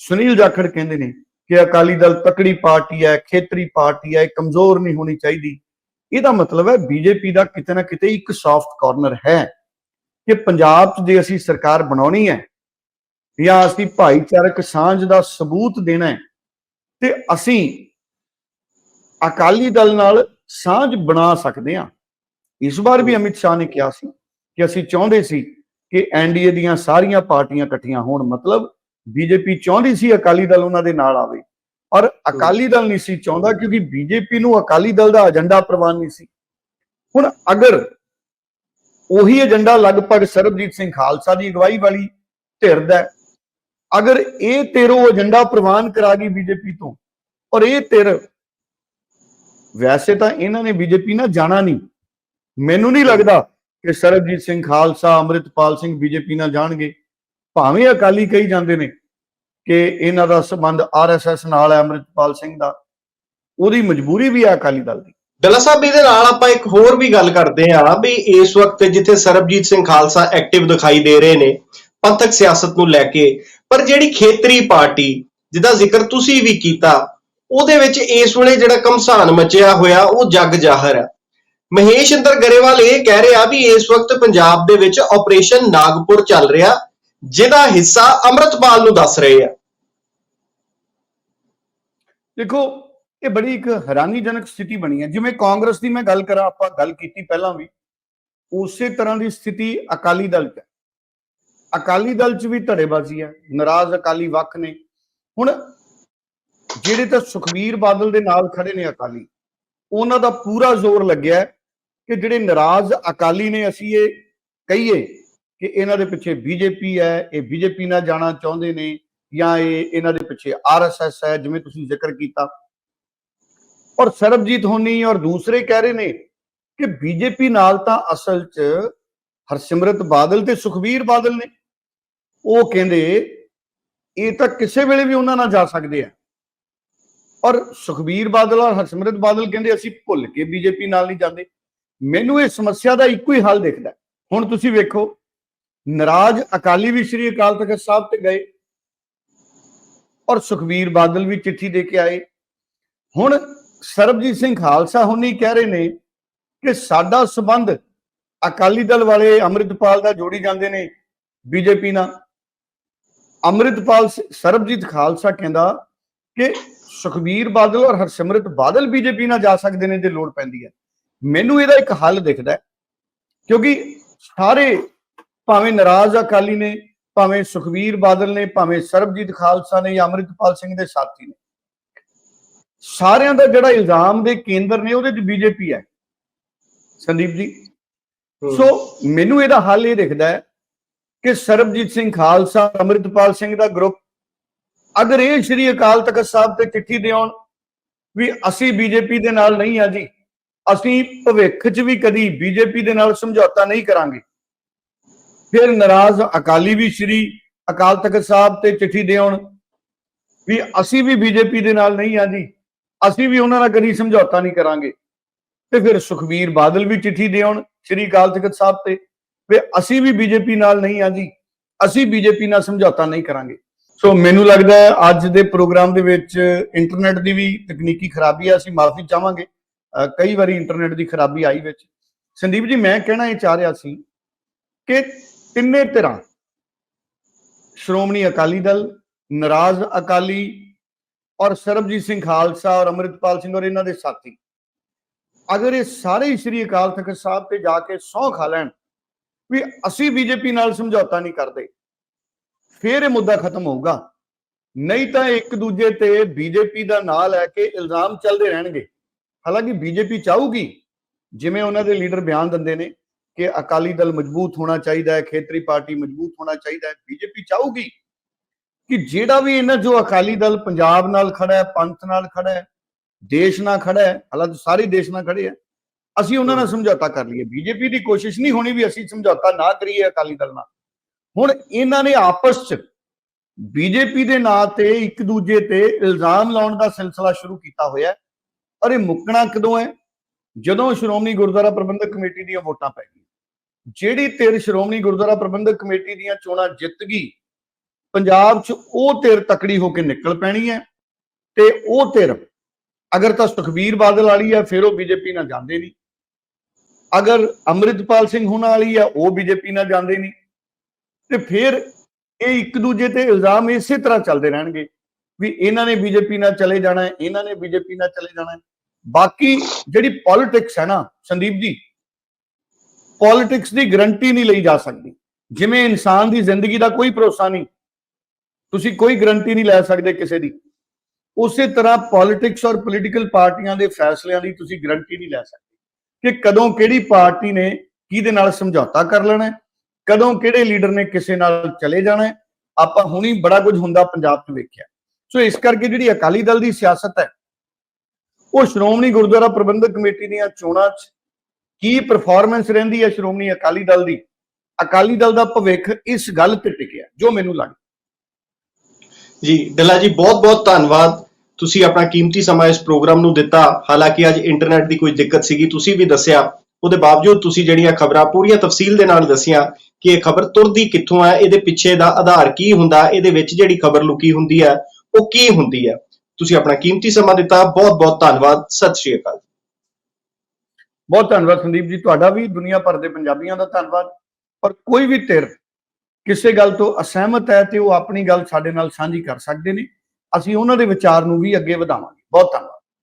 ਸੁਨੀਲ ਜਾਖੜ ਕਹਿੰਦੇ ਨੇ ਕਿ ਅਕਾਲੀ ਦਲ ਤਕੜੀ ਪਾਰਟੀ ਹੈ, ਖੇਤਰੀ ਪਾਰਟੀ ਹੈ ਕਮਜ਼ੋਰ ਨਹੀਂ ਹੋਣੀ ਚਾਹੀਦੀ। ਇਹਦਾ ਮਤਲਬ ਹੈ ਬੀਜੇਪੀ ਦਾ ਕਿਤੇ ਨਾ ਕਿਤੇ ਇੱਕ ਸੌਫਟ ਕਾਰਨਰ ਹੈ ਕਿ ਪੰਜਾਬ 'ਚ ਜੇ ਅਸੀਂ ਸਰਕਾਰ ਬਣਾਉਣੀ ਹੈ ਜਾਂ ਅਸੀਂ ਭਾਈਚਾਰਕ ਸਾਂਝ ਦਾ ਸਬੂਤ ਦੇਣਾ ਹੈ, ਤੇ ਅਸੀਂ ਅਕਾਲੀ ਦਲ ਨਾਲ ਸਾਂਝ ਬਣਾ ਸਕਦੇ ਹਾਂ। ਇਸ ਵਾਰ ਵੀ ਅਮਿਤ ਸ਼ਾਹ ਨੇ ਕਿਹਾ ਸੀ ਕਿ ਅਸੀਂ ਚਾਹੁੰਦੇ ਸੀ ਕਿ ਐਨਡੀਏ ਦੀਆਂ ਸਾਰੀਆਂ ਪਾਰਟੀਆਂ ਇਕੱਠੀਆਂ ਹੋਣ। ਮਤਲਬ ਬੀਜੇਪੀ ਚਾਹੁੰਦੀ ਸੀ ਅਕਾਲੀ ਦਲ ਉਹਨਾਂ ਦੇ ਨਾਲ ਆਵੇ ਔਰ ਅਕਾਲੀ ਦਲ ਨਹੀਂ ਸੀ ਚਾਹੁੰਦਾ ਕਿਉਂਕਿ ਬੀਜੇਪੀ ਨੂੰ ਅਕਾਲੀ ਦਲ ਦਾ ਏਜੰਡਾ ਪ੍ਰਵਾਨ ਨਹੀਂ ਸੀ। ਹੁਣ ਅਗਰ ਉਹੀ ਏਜੰਡਾ ਲਗਭਗ ਸਰਬਜੀਤ ਸਿੰਘ ਖਾਲਸਾ ਦੀ ਅਗਵਾਈ ਵਾਲੀ ਧਿਰ ਦਾ ਅਗਰ ਇਹ ਤੇਰੋ ਏਜੰਡਾ ਪ੍ਰਵਾਨ ਕਰਾ ਗਈ ਬੀਜੇਪੀ ਤੋਂ, ਔਰ ਇਹ ਧਿਰ ਵੈਸੇ ਤਾਂ ਇਹਨਾਂ ਨੇ ਬੀਜੇਪੀ ਨਾਲ ਜਾਣਾ ਨਹੀਂ। ਮੈਨੂੰ ਨਹੀਂ ਲੱਗਦਾ ਕਿ ਸਰਬਜੀਤ ਸਿੰਘ ਖਾਲਸਾ, ਅੰਮ੍ਰਿਤਪਾਲ ਸਿੰਘ ਬੀਜੇਪੀ ਨਾਲ ਜਾਣਗੇ। ਭਾਵੇਂ ਅਕਾਲੀ ਕਹੀ ਜਾਂਦੇ ਨੇ ਕਿ ਇਹਨਾਂ ਦਾ ਸੰਬੰਧ ਆਰਐਸਐਸ ਨਾਲ ਹੈ, ਅੰਮ੍ਰਿਤਪਾਲ ਸਿੰਘ ਦਾ। ਉਹਦੀ ਮਜਬੂਰੀ ਵੀ ਹੈ ਅਕਾਲੀ ਦਲ ਦੀ। ਡੱਲਾ ਸਾਹਿਬ, ਇਹਦੇ ਨਾਲ ਆਪਾਂ ਇੱਕ ਹੋਰ ਵੀ ਗੱਲ ਕਰਦੇ ਹਾਂ ਵੀ ਇਸ ਵਕਤ ਜਿੱਥੇ ਸਰਬਜੀਤ ਸਿੰਘ ਖਾਲਸਾ ਐਕਟਿਵ ਦਿਖਾਈ ਦੇ ਰਹੇ ਨੇ, ਪੰਥਕ ਸਿਆਸਤ ਨੂੰ ਲੈ ਕੇ, ਪਰ ਜਿਹੜੀ ਖੇਤਰੀ ਪਾਰਟੀ, ਜਿਹਦਾ ਜ਼ਿਕਰ ਤੁਸੀਂ ਵੀ ਕੀਤਾ ਉਹਦੇ ਵਿੱਚ ਇਸ ਵੇਲੇ ਜਿਹੜਾ ਕਮਸਾਨ ਮਚਿਆ ਹੋਇਆ, ਉਹ ਜੱਗ ਜ਼ਾਹਰ ਹੈ। ਮਹੇਸ਼ ਅੰਦਰ ਗਰੇਵਾਲ ਇਹ ਕਹਿ ਰਿਹਾ ਵੀ ਇਸ ਵਕਤ ਪੰਜਾਬ ਦੇ ਵਿੱਚ ਆਪਰੇਸ਼ਨ ਨਾਗਪੁਰ ਚੱਲ ਰਿਹਾ, ਜਿਹਦਾ ਹਿੱਸਾ ਅੰਮ੍ਰਿਤਪਾਲ ਨੂੰ ਦੱਸ ਰਹੇ ਆ। ਦੇਖੋ, ਇਹ ਬੜੀ ਇੱਕ ਹੈਰਾਨੀਜਨਕ ਸਥਿਤੀ ਬਣੀ ਹੈ। ਜਿਵੇਂ ਕਾਂਗਰਸ ਦੀ ਮੈਂ ਗੱਲ ਕਰਾਂ, ਆਪਾਂ ਗੱਲ ਕੀਤੀ ਪਹਿਲਾਂ ਵੀ, ਉਸੇ ਤਰ੍ਹਾਂ ਦੀ ਸਥਿਤੀ ਅਕਾਲੀ ਦਲ 'ਚ ਹੈ। ਅਕਾਲੀ ਦਲ 'ਚ ਵੀ ਧੜੇਬਾਜ਼ੀ ਹੈ, ਨਾਰਾਜ਼ ਅਕਾਲੀ ਵੱਖ ਨੇ। ਹੁਣ ਜਿਹੜੇ ਤਾਂ ਸੁਖਵੀਰ ਬਾਦਲ ਦੇ ਨਾਲ ਖੜੇ ਨੇ ਅਕਾਲੀ, ਉਹਨਾਂ ਦਾ ਪੂਰਾ ਜ਼ੋਰ ਲੱਗਿਆ ਕਿ ਜਿਹੜੇ ਨਾਰਾਜ਼ ਅਕਾਲੀ ਨੇ ਅਸੀਂ ਇਹ ਕਹੀਏ ਕਿ ਇਹਨਾਂ ਦੇ ਪਿੱਛੇ ਬੀਜੇਪੀ ਹੈ, ਇਹ ਬੀਜੇਪੀ ਨਾਲ ਜਾਣਾ ਚਾਹੁੰਦੇ ਨੇ ਜਾਂ ਇਹ ਇਹਨਾਂ ਦੇ ਪਿੱਛੇ ਆਰਐਸਐਸ ਹੈ, ਜਿਵੇਂ ਤੁਸੀਂ ਜ਼ਿਕਰ ਕੀਤਾ। ਔਰ ਸਰਬਜੀਤ ਹੋਣੀ ਔਰ ਦੂਸਰੇ ਕਹਿ ਰਹੇ ਨੇ ਕਿ ਬੀਜੇਪੀ ਨਾਲ ਤਾਂ ਅਸਲ 'ਚ ਹਰਸਿਮਰਤ ਬਾਦਲ ਤੇ ਸੁਖਵੀਰ ਬਾਦਲ ਨੇ। ਉਹ ਕਹਿੰਦੇ, ਇਹ ਤਾਂ ਕਿਸੇ ਵੇਲੇ ਵੀ ਉਹਨਾਂ ਨਾਲ ਜਾ ਸਕਦੇ ਆ। ਔਰ ਸੁਖਬੀਰ ਬਾਦਲ ਔਰ ਹਰਸਿਮਰਤ ਬਾਦਲ ਕਹਿੰਦੇ, ਅਸੀਂ ਭੁੱਲ ਕੇ ਬੀਜੇਪੀ ਨਾਲ ਨਹੀਂ ਜਾਂਦੇ। ਮੈਨੂੰ ਇਹ ਸਮੱਸਿਆ ਦਾ ਇੱਕੋ ਹੀ ਹੱਲ ਦਿਖਦਾ ਹੁਣ ਤੁਸੀਂ ਵੇਖੋ, ਨਾਰਾਜ਼ ਅਕਾਲੀ ਵੀ ਸ੍ਰੀ ਅਕਾਲ ਤਖਤ ਸਾਹਿਬ ਤੇ ਗਏ ਔਰ ਸੁਖਬੀਰ ਬਾਦਲ ਵੀ ਚਿੱਠੀ ਦੇ ਕੇ ਆਏ। ਹੁਣ ਸਰਬਜੀਤ ਸਿੰਘ ਖਾਲਸਾ ਹੁਣੀ ਕਹਿ ਰਹੇ ਨੇ ਕਿ ਸਾਡਾ ਸਬੰਧ ਅਕਾਲੀ ਦਲ ਵਾਲੇ ਅੰਮ੍ਰਿਤਪਾਲ ਦਾ ਜੋੜੀ ਜਾਂਦੇ ਨੇ, ਬੀਜੇਪੀ ਨਾਲ। ਅੰਮ੍ਰਿਤਪਾਲ ਸਰਬਜੀਤ ਖਾਲਸਾ ਕਹਿੰਦਾ ਕਿ ਸੁਖਬੀਰ ਬਾਦਲ ਔਰ ਹਰਸਿਮਰਤ ਬਾਦਲ ਬੀਜੇਪੀ ਨਾਲ ਜਾ ਸਕਦੇ ਨੇ ਜੇ ਲੋੜ ਪੈਂਦੀ ਹੈ। ਮੈਨੂੰ ਇਹਦਾ ਇੱਕ ਹੱਲ ਦਿਖਦਾ ਕਿਉਂਕਿ ਸਾਰੇ ਭਾਵੇਂ ਨਾਰਾਜ਼ ਅਕਾਲੀ ਨੇ ਭਾਵੇਂ ਸੁਖਬੀਰ ਬਾਦਲ ਨੇ ਭਾਵੇਂ ਸਰਬਜੀਤ ਖਾਲਸਾ ਨੇ ਜਾਂ ਅੰਮ੍ਰਿਤਪਾਲ ਸਿੰਘ ਦੇ ਸਾਥੀ ਨੇ ਸਾਰਿਆਂ ਦਾ ਜਿਹੜਾ ਇਲਜ਼ਾਮ ਦੇ ਕੇਂਦਰ ਨੇ ਉਹਦੇ ਚ ਬੀਜੇਪੀ ਹੈ। ਸੰਦੀਪ ਜੀ ਸੋ ਮੈਨੂੰ ਇਹਦਾ ਹੱਲ ਇਹ ਦਿਖਦਾ ਹੈ ਕਿ ਸਰਬਜੀਤ ਸਿੰਘ ਖਾਲਸਾ ਅੰਮ੍ਰਿਤਪਾਲ ਸਿੰਘ ਦਾ ਗਰੁੱਪ ਅਗਰ ਇਹ ਸ਼੍ਰੀ ਅਕਾਲ ਤਖਤ ਸਾਹਿਬ ਤੇ ਚਿੱਠੀ ਦੇਉਣ ਵੀ ਅਸੀਂ ਬੀਜੇਪੀ ਦੇ ਨਾਲ ਨਹੀਂ ਆ ਜੀ, ਅਸੀਂ ਭਵਿੱਖ 'ਚ ਵੀ ਕਦੀ ਬੀਜੇਪੀ ਦੇ ਨਾਲ ਸਮਝੌਤਾ ਨਹੀਂ ਕਰਾਂਗੇ। ਫਿਰ ਨਾਰਾਜ਼ ਅਕਾਲੀ ਵੀ ਸ਼੍ਰੀ ਅਕਾਲ ਤਖਤ ਸਾਹਿਬ ਤੇ ਚਿੱਠੀ ਦੇਉਣ ਵੀ ਅਸੀਂ ਵੀ ਬੀਜੇਪੀ ਦੇ ਨਾਲ ਨਹੀਂ ਆ ਜੀ, ਅਸੀਂ ਵੀ ਉਹਨਾਂ ਨਾਲ ਕਦੀ ਸਮਝੌਤਾ ਨਹੀਂ ਕਰਾਂਗੇ। ਤੇ ਫਿਰ ਸੁਖਬੀਰ ਬਾਦਲ ਵੀ ਚਿੱਠੀ ਦੇਉਣ ਸ਼੍ਰੀ ਅਕਾਲ ਤਖਤ ਸਾਹਿਬ ਤੇ, ਵੀ ਅਸੀਂ ਵੀ ਬੀਜੇਪੀ ਨਾਲ ਨਹੀਂ ਆ ਜੀ, ਅਸੀਂ ਬੀਜੇਪੀ ਨਾਲ ਸਮਝੌਤਾ ਨਹੀਂ ਕਰਾਂਗੇ। ਸੋ ਮੈਨੂੰ ਲੱਗਦਾ ਹੈ ਅੱਜ ਦੇ ਪ੍ਰੋਗਰਾਮ ਦੇ ਵਿੱਚ ਇੰਟਰਨੈਟ ਦੀ ਵੀ ਤਕਨੀਕੀ ਖਰਾਬੀ ਆ, ਅਸੀਂ ਮਾਫੀ ਚਾਹਾਂਗੇ। ਕਈ ਵਾਰੀ ਇੰਟਰਨੈਟ ਦੀ ਖਰਾਬੀ ਆਈ ਵਿੱਚ। ਸੰਦੀਪ ਜੀ, ਮੈਂ ਕਹਿਣਾ ਇਹ ਚਾਹ ਰਿਹਾ ਸੀ ਕਿ ਤਿੰਨੇ ਧਿਰਾਂ, ਸ਼੍ਰੋਮਣੀ ਅਕਾਲੀ ਦਲ, ਨਾਰਾਜ਼ ਅਕਾਲੀ ਔਰ ਸਰਬਜੀਤ ਸਿੰਘ ਖਾਲਸਾ ਔਰ ਅੰਮ੍ਰਿਤਪਾਲ ਸਿੰਘ ਔਰ ਇਹਨਾਂ ਦੇ ਸਾਥੀ, ਅਗਰ ਇਹ ਸਾਰੇ ਹੀ ਸ੍ਰੀ ਅਕਾਲ ਤਖਤ ਸਾਹਿਬ ਤੇ ਜਾ ਕੇ ਸਹੁੰ ਖਾ ਲੈਣ ਵੀ ਅਸੀਂ ਬੀਜੇਪੀ ਨਾਲ ਸਮਝੌਤਾ ਨਹੀਂ ਕਰਦੇ ਫਿਰ ਇਹ ਮੁੱਦਾ ਖਤਮ ਹੋਊਗਾ। ਨਹੀਂ ਤਾਂ ਇੱਕ ਦੂਜੇ ਤੇ ਬੀਜੇਪੀ ਦਾ ਨਾਂ ਲੈ ਕੇ ਇਲਜ਼ਾਮ ਚੱਲਦੇ ਰਹਿਣਗੇ। ਹਾਲਾਂਕਿ ਬੀਜੇਪੀ ਚਾਹੂਗੀ, ਜਿਵੇਂ ਉਹਨਾਂ ਦੇ ਲੀਡਰ ਬਿਆਨ ਦਿੰਦੇ ਨੇ ਕਿ ਅਕਾਲੀ ਦਲ ਮਜ਼ਬੂਤ ਹੋਣਾ ਚਾਹੀਦਾ ਹੈ, ਖੇਤਰੀ ਪਾਰਟੀ ਮਜ਼ਬੂਤ ਹੋਣਾ ਚਾਹੀਦਾ ਹੈ, ਬੀਜੇਪੀ ਚਾਹੂਗੀ ਕਿ ਜਿਹੜਾ ਵੀ ਇਹਨਾਂ, ਜੋ ਅਕਾਲੀ ਦਲ ਪੰਜਾਬ ਨਾਲ ਖੜਾ ਹੈ, ਪੰਥ ਨਾਲ ਖੜਾ ਹੈ, ਦੇਸ਼ ਨਾਲ ਖੜਾ ਹੈ, ਹਾਲਾਂਕਿ ਸਾਰੇ ਦੇਸ਼ ਨਾਲ ਖੜੇ ਹੈ, ਅਸੀਂ ਉਹਨਾਂ ਨਾਲ ਸਮਝੌਤਾ ਕਰ ਲਈਏ। ਬੀਜੇਪੀ ਦੀ ਕੋਸ਼ਿਸ਼ ਨਹੀਂ ਹੋਣੀ ਵੀ ਅਸੀਂ ਸਮਝੌਤਾ ਨਾ ਕਰੀਏ ਅਕਾਲੀ ਦਲ ਨਾਲ। ਹੁਣ ਇਹਨਾਂ ਨੇ ਆਪਸ ਚ ਬੀਜੇਪੀ ਦੇ ਨਾਂ ਤੇ ਇੱਕ ਦੂਜੇ ਤੇ ਇਲਜ਼ਾਮ ਲਾਉਣ ਦਾ ਸਿਲਸਿਲਾ ਸ਼ੁਰੂ ਕੀਤਾ ਹੋਇਆ ਹੈ। ਇਹ ਮੁੱਕਣਾ ਕਦੋਂ ਹੈ? ਜਦੋਂ ਸ਼੍ਰੋਮਣੀ ਗੁਰਦੁਆਰਾ ਪ੍ਰਬੰਧਕ ਕਮੇਟੀ ਦੀਆਂ ਵੋਟਾਂ ਪੈ ਗਈਆਂ। ਜਿਹੜੀ ਧਿਰ ਸ਼੍ਰੋਮਣੀ ਗੁਰਦੁਆਰਾ ਪ੍ਰਬੰਧਕ ਕਮੇਟੀ ਦੀਆਂ ਚੋਣਾਂ ਜਿੱਤ ਗਈ, ਪੰਜਾਬ 'ਚ ਉਹ ਧਿਰ ਤਕੜੀ ਹੋ ਕੇ ਨਿਕਲ ਪੈਣੀ ਹੈ ਤੇ ਉਹ ਧਿਰ ਅਗਰ ਤਾਂ ਸੁਖਬੀਰ ਬਾਦਲ ਵਾਲੀ ਹੈ, ਫਿਰ ਉਹ ਬੀਜੇਪੀ ਨਾਲ ਜਾਂਦੇ ਨਹੀਂ। ਅਗਰ ਅੰਮ੍ਰਿਤਪਾਲ ਸਿੰਘ ਹੁਣਾਂ ਵਾਲੀ ਹੈ, ਉਹ ਬੀਜੇਪੀ ਨਾਲ ਜਾਂਦੇ ਨਹੀਂ। ਤੇ ਫਿਰ ਇਹ ਇੱਕ ਦੂਜੇ ਤੇ ਇਲਜ਼ਾਮ ਇਸੇ ਤਰ੍ਹਾਂ ਚੱਲਦੇ ਰਹਿਣਗੇ ਵੀ ਇਹਨਾਂ ਨੇ ਬੀਜੇਪੀ ਨਾਲ ਚਲੇ ਜਾਣਾ ਹੈ ਇਹਨਾਂ ਨੇ ਬੀਜੇਪੀ ਨਾਲ ਚਲੇ ਜਾਣਾ। ਹੈ ਬਾਕੀ ਜਿਹੜੀ ਪੋਲਿਟਿਕਸ ਹੈ ਨਾ, ਸੰਦੀਪ ਜੀ ਪੋਲਿਟਿਕਸ ਦੀ ਗਰੰਟੀ ਨਹੀਂ ਲਈ ਜਾ ਸਕਦੀ। ਜਿਵੇਂ ਇਨਸਾਨ ਦੀ ਜ਼ਿੰਦਗੀ ਦਾ ਕੋਈ ਭਰੋਸਾ ਨਹੀਂ, ਤੁਸੀਂ ਕੋਈ ਗਰੰਟੀ ਨਹੀਂ ਲੈ ਸਕਦੇ ਕਿਸੇ ਦੀ। ਉਸੇ ਤਰ੍ਹਾਂ ਪੋਲਿਟਿਕਸ ਔਰ ਪੋਲੀਟੀਕਲ ਪਾਰਟੀਆਂ ਦੇ ਫੈਸਲਿਆਂ ਦੀ ਤੁਸੀਂ ਗਰੰਟੀ ਨਹੀਂ ਲੈ ਸਕਦੇ ਕਿ ਕਦੋਂ ਕਿਹੜੀ ਪਾਰਟੀ ਨੇ ਕਿਹਦੇ ਨਾਲ ਸਮਝੌਤਾ ਕਰ ਲੈਣਾ ਹੈ। ਕਦੋਂ ਕਿਹੜੇ ਲੀਡਰ ਨੇ ਕਿਸੇ ਨਾਲ ਚਲੇ ਜਾਣਾ ਹੈ? ਆਪਾਂ ਹੁਣੀ ਬੜਾ ਕੁਝ ਹੁੰਦਾ ਪੰਜਾਬ 'ਚ ਵੇਖਿਆ। ਸੋ ਇਸ ਕਰਕੇ ਜਿਹੜੀ ਅਕਾਲੀ ਦਲ ਦੀ ਸਿਆਸਤ ਹੈ, ਉਹ ਸ਼੍ਰੋਮਣੀ ਗੁਰਦੁਆਰਾ ਪ੍ਰਬੰਧਕ ਕਮੇਟੀ ਦੀਆਂ ਚੋਣਾਂ 'ਚ ਕੀ ਪਰਫਾਰਮੈਂਸ ਰਹਿੰਦੀ ਹੈ ਸ਼੍ਰੋਮਣੀ ਅਕਾਲੀ ਦਲ ਦੀ? ਅਕਾਲੀ ਦਲ ਦਾ ਭਵਿੱਖ ਇਸ ਗੱਲ ਤੇ ਟਿਕਿਆ, ਜੋ ਮੈਨੂੰ ਲੱਗਦਾ। ਜੀ, ਡੱਲਾ ਜੀ ਬਹੁਤ ਬਹੁਤ ਧੰਨਵਾਦ। ਤੁਸੀਂ ਆਪਣਾ ਕੀਮਤੀ ਸਮਾਂ ਇਸ ਪ੍ਰੋਗਰਾਮ ਨੂੰ ਦਿੱਤਾ। ਹਾਲਾਂਕਿ ਅੱਜ ਇੰਟਰਨੈਟ ਦੀ ਕੋਈ ਦਿੱਕਤ ਸੀਗੀ, ਤੁਸੀਂ ਵੀ ਦੱਸਿਆ। ਉਹਦੇ ਬਾਵਜੂਦ ਤੁਸੀਂ ਜਿਹੜੀਆਂ ਖਬਰਾਂ ਪੂਰੀਆਂ ਤਫਸੀਲ ਦੇ ਨਾਲ ਦੱਸੀਆਂ ਕਿ ਇਹ ਖਬਰ ਤੁਰਦੀ ਕਿੱਥੋਂ ਹੈ ਇਹਦੇ ਪਿੱਛੇ ਦਾ ਆਧਾਰ ਕੀ ਹੁੰਦਾ, ਇਹਦੇ ਵਿੱਚ ਜਿਹੜੀ ਖਬਰ ਲੁਕੀ ਹੁੰਦੀ ਹੈ ਉਹ ਕੀ ਹੁੰਦੀ ਹੈ ਤੁਸੀਂ ਆਪਣਾ ਕੀਮਤੀ ਸਮਾਂ ਦਿੱਤਾ ਬਹੁਤ ਬਹੁਤ ਧੰਨਵਾਦ, ਸਤਿ ਸ਼੍ਰੀ ਅਕਾਲ ਬਹੁਤ ਧੰਨਵਾਦ ਸੰਦੀਪ ਜੀ, ਤੁਹਾਡਾ ਵੀ, ਦੁਨੀਆ ਭਰ ਦੇ ਪੰਜਾਬੀਆਂ ਦਾ ਧੰਨਵਾਦ। ਪਰ ਕੋਈ ਵੀ ਧਿਰ ਕਿਸੇ ਗੱਲ ਤੋਂ ਅਸਹਿਮਤ ਹੈ ਤੇ ਉਹ ਆਪਣੀ ਗੱਲ ਸਾਡੇ ਨਾਲ ਸਾਂਝੀ ਕਰ ਸਕਦੇ ਨੇ। ਅਸੀਂ ਉਹਨਾਂ ਦੇ ਵਿਚਾਰ ਨੂੰ ਵੀ ਅੱਗੇ ਵਧਾਵਾਂਗੇ। ਬਹੁਤ ਧੰਨਵਾਦ।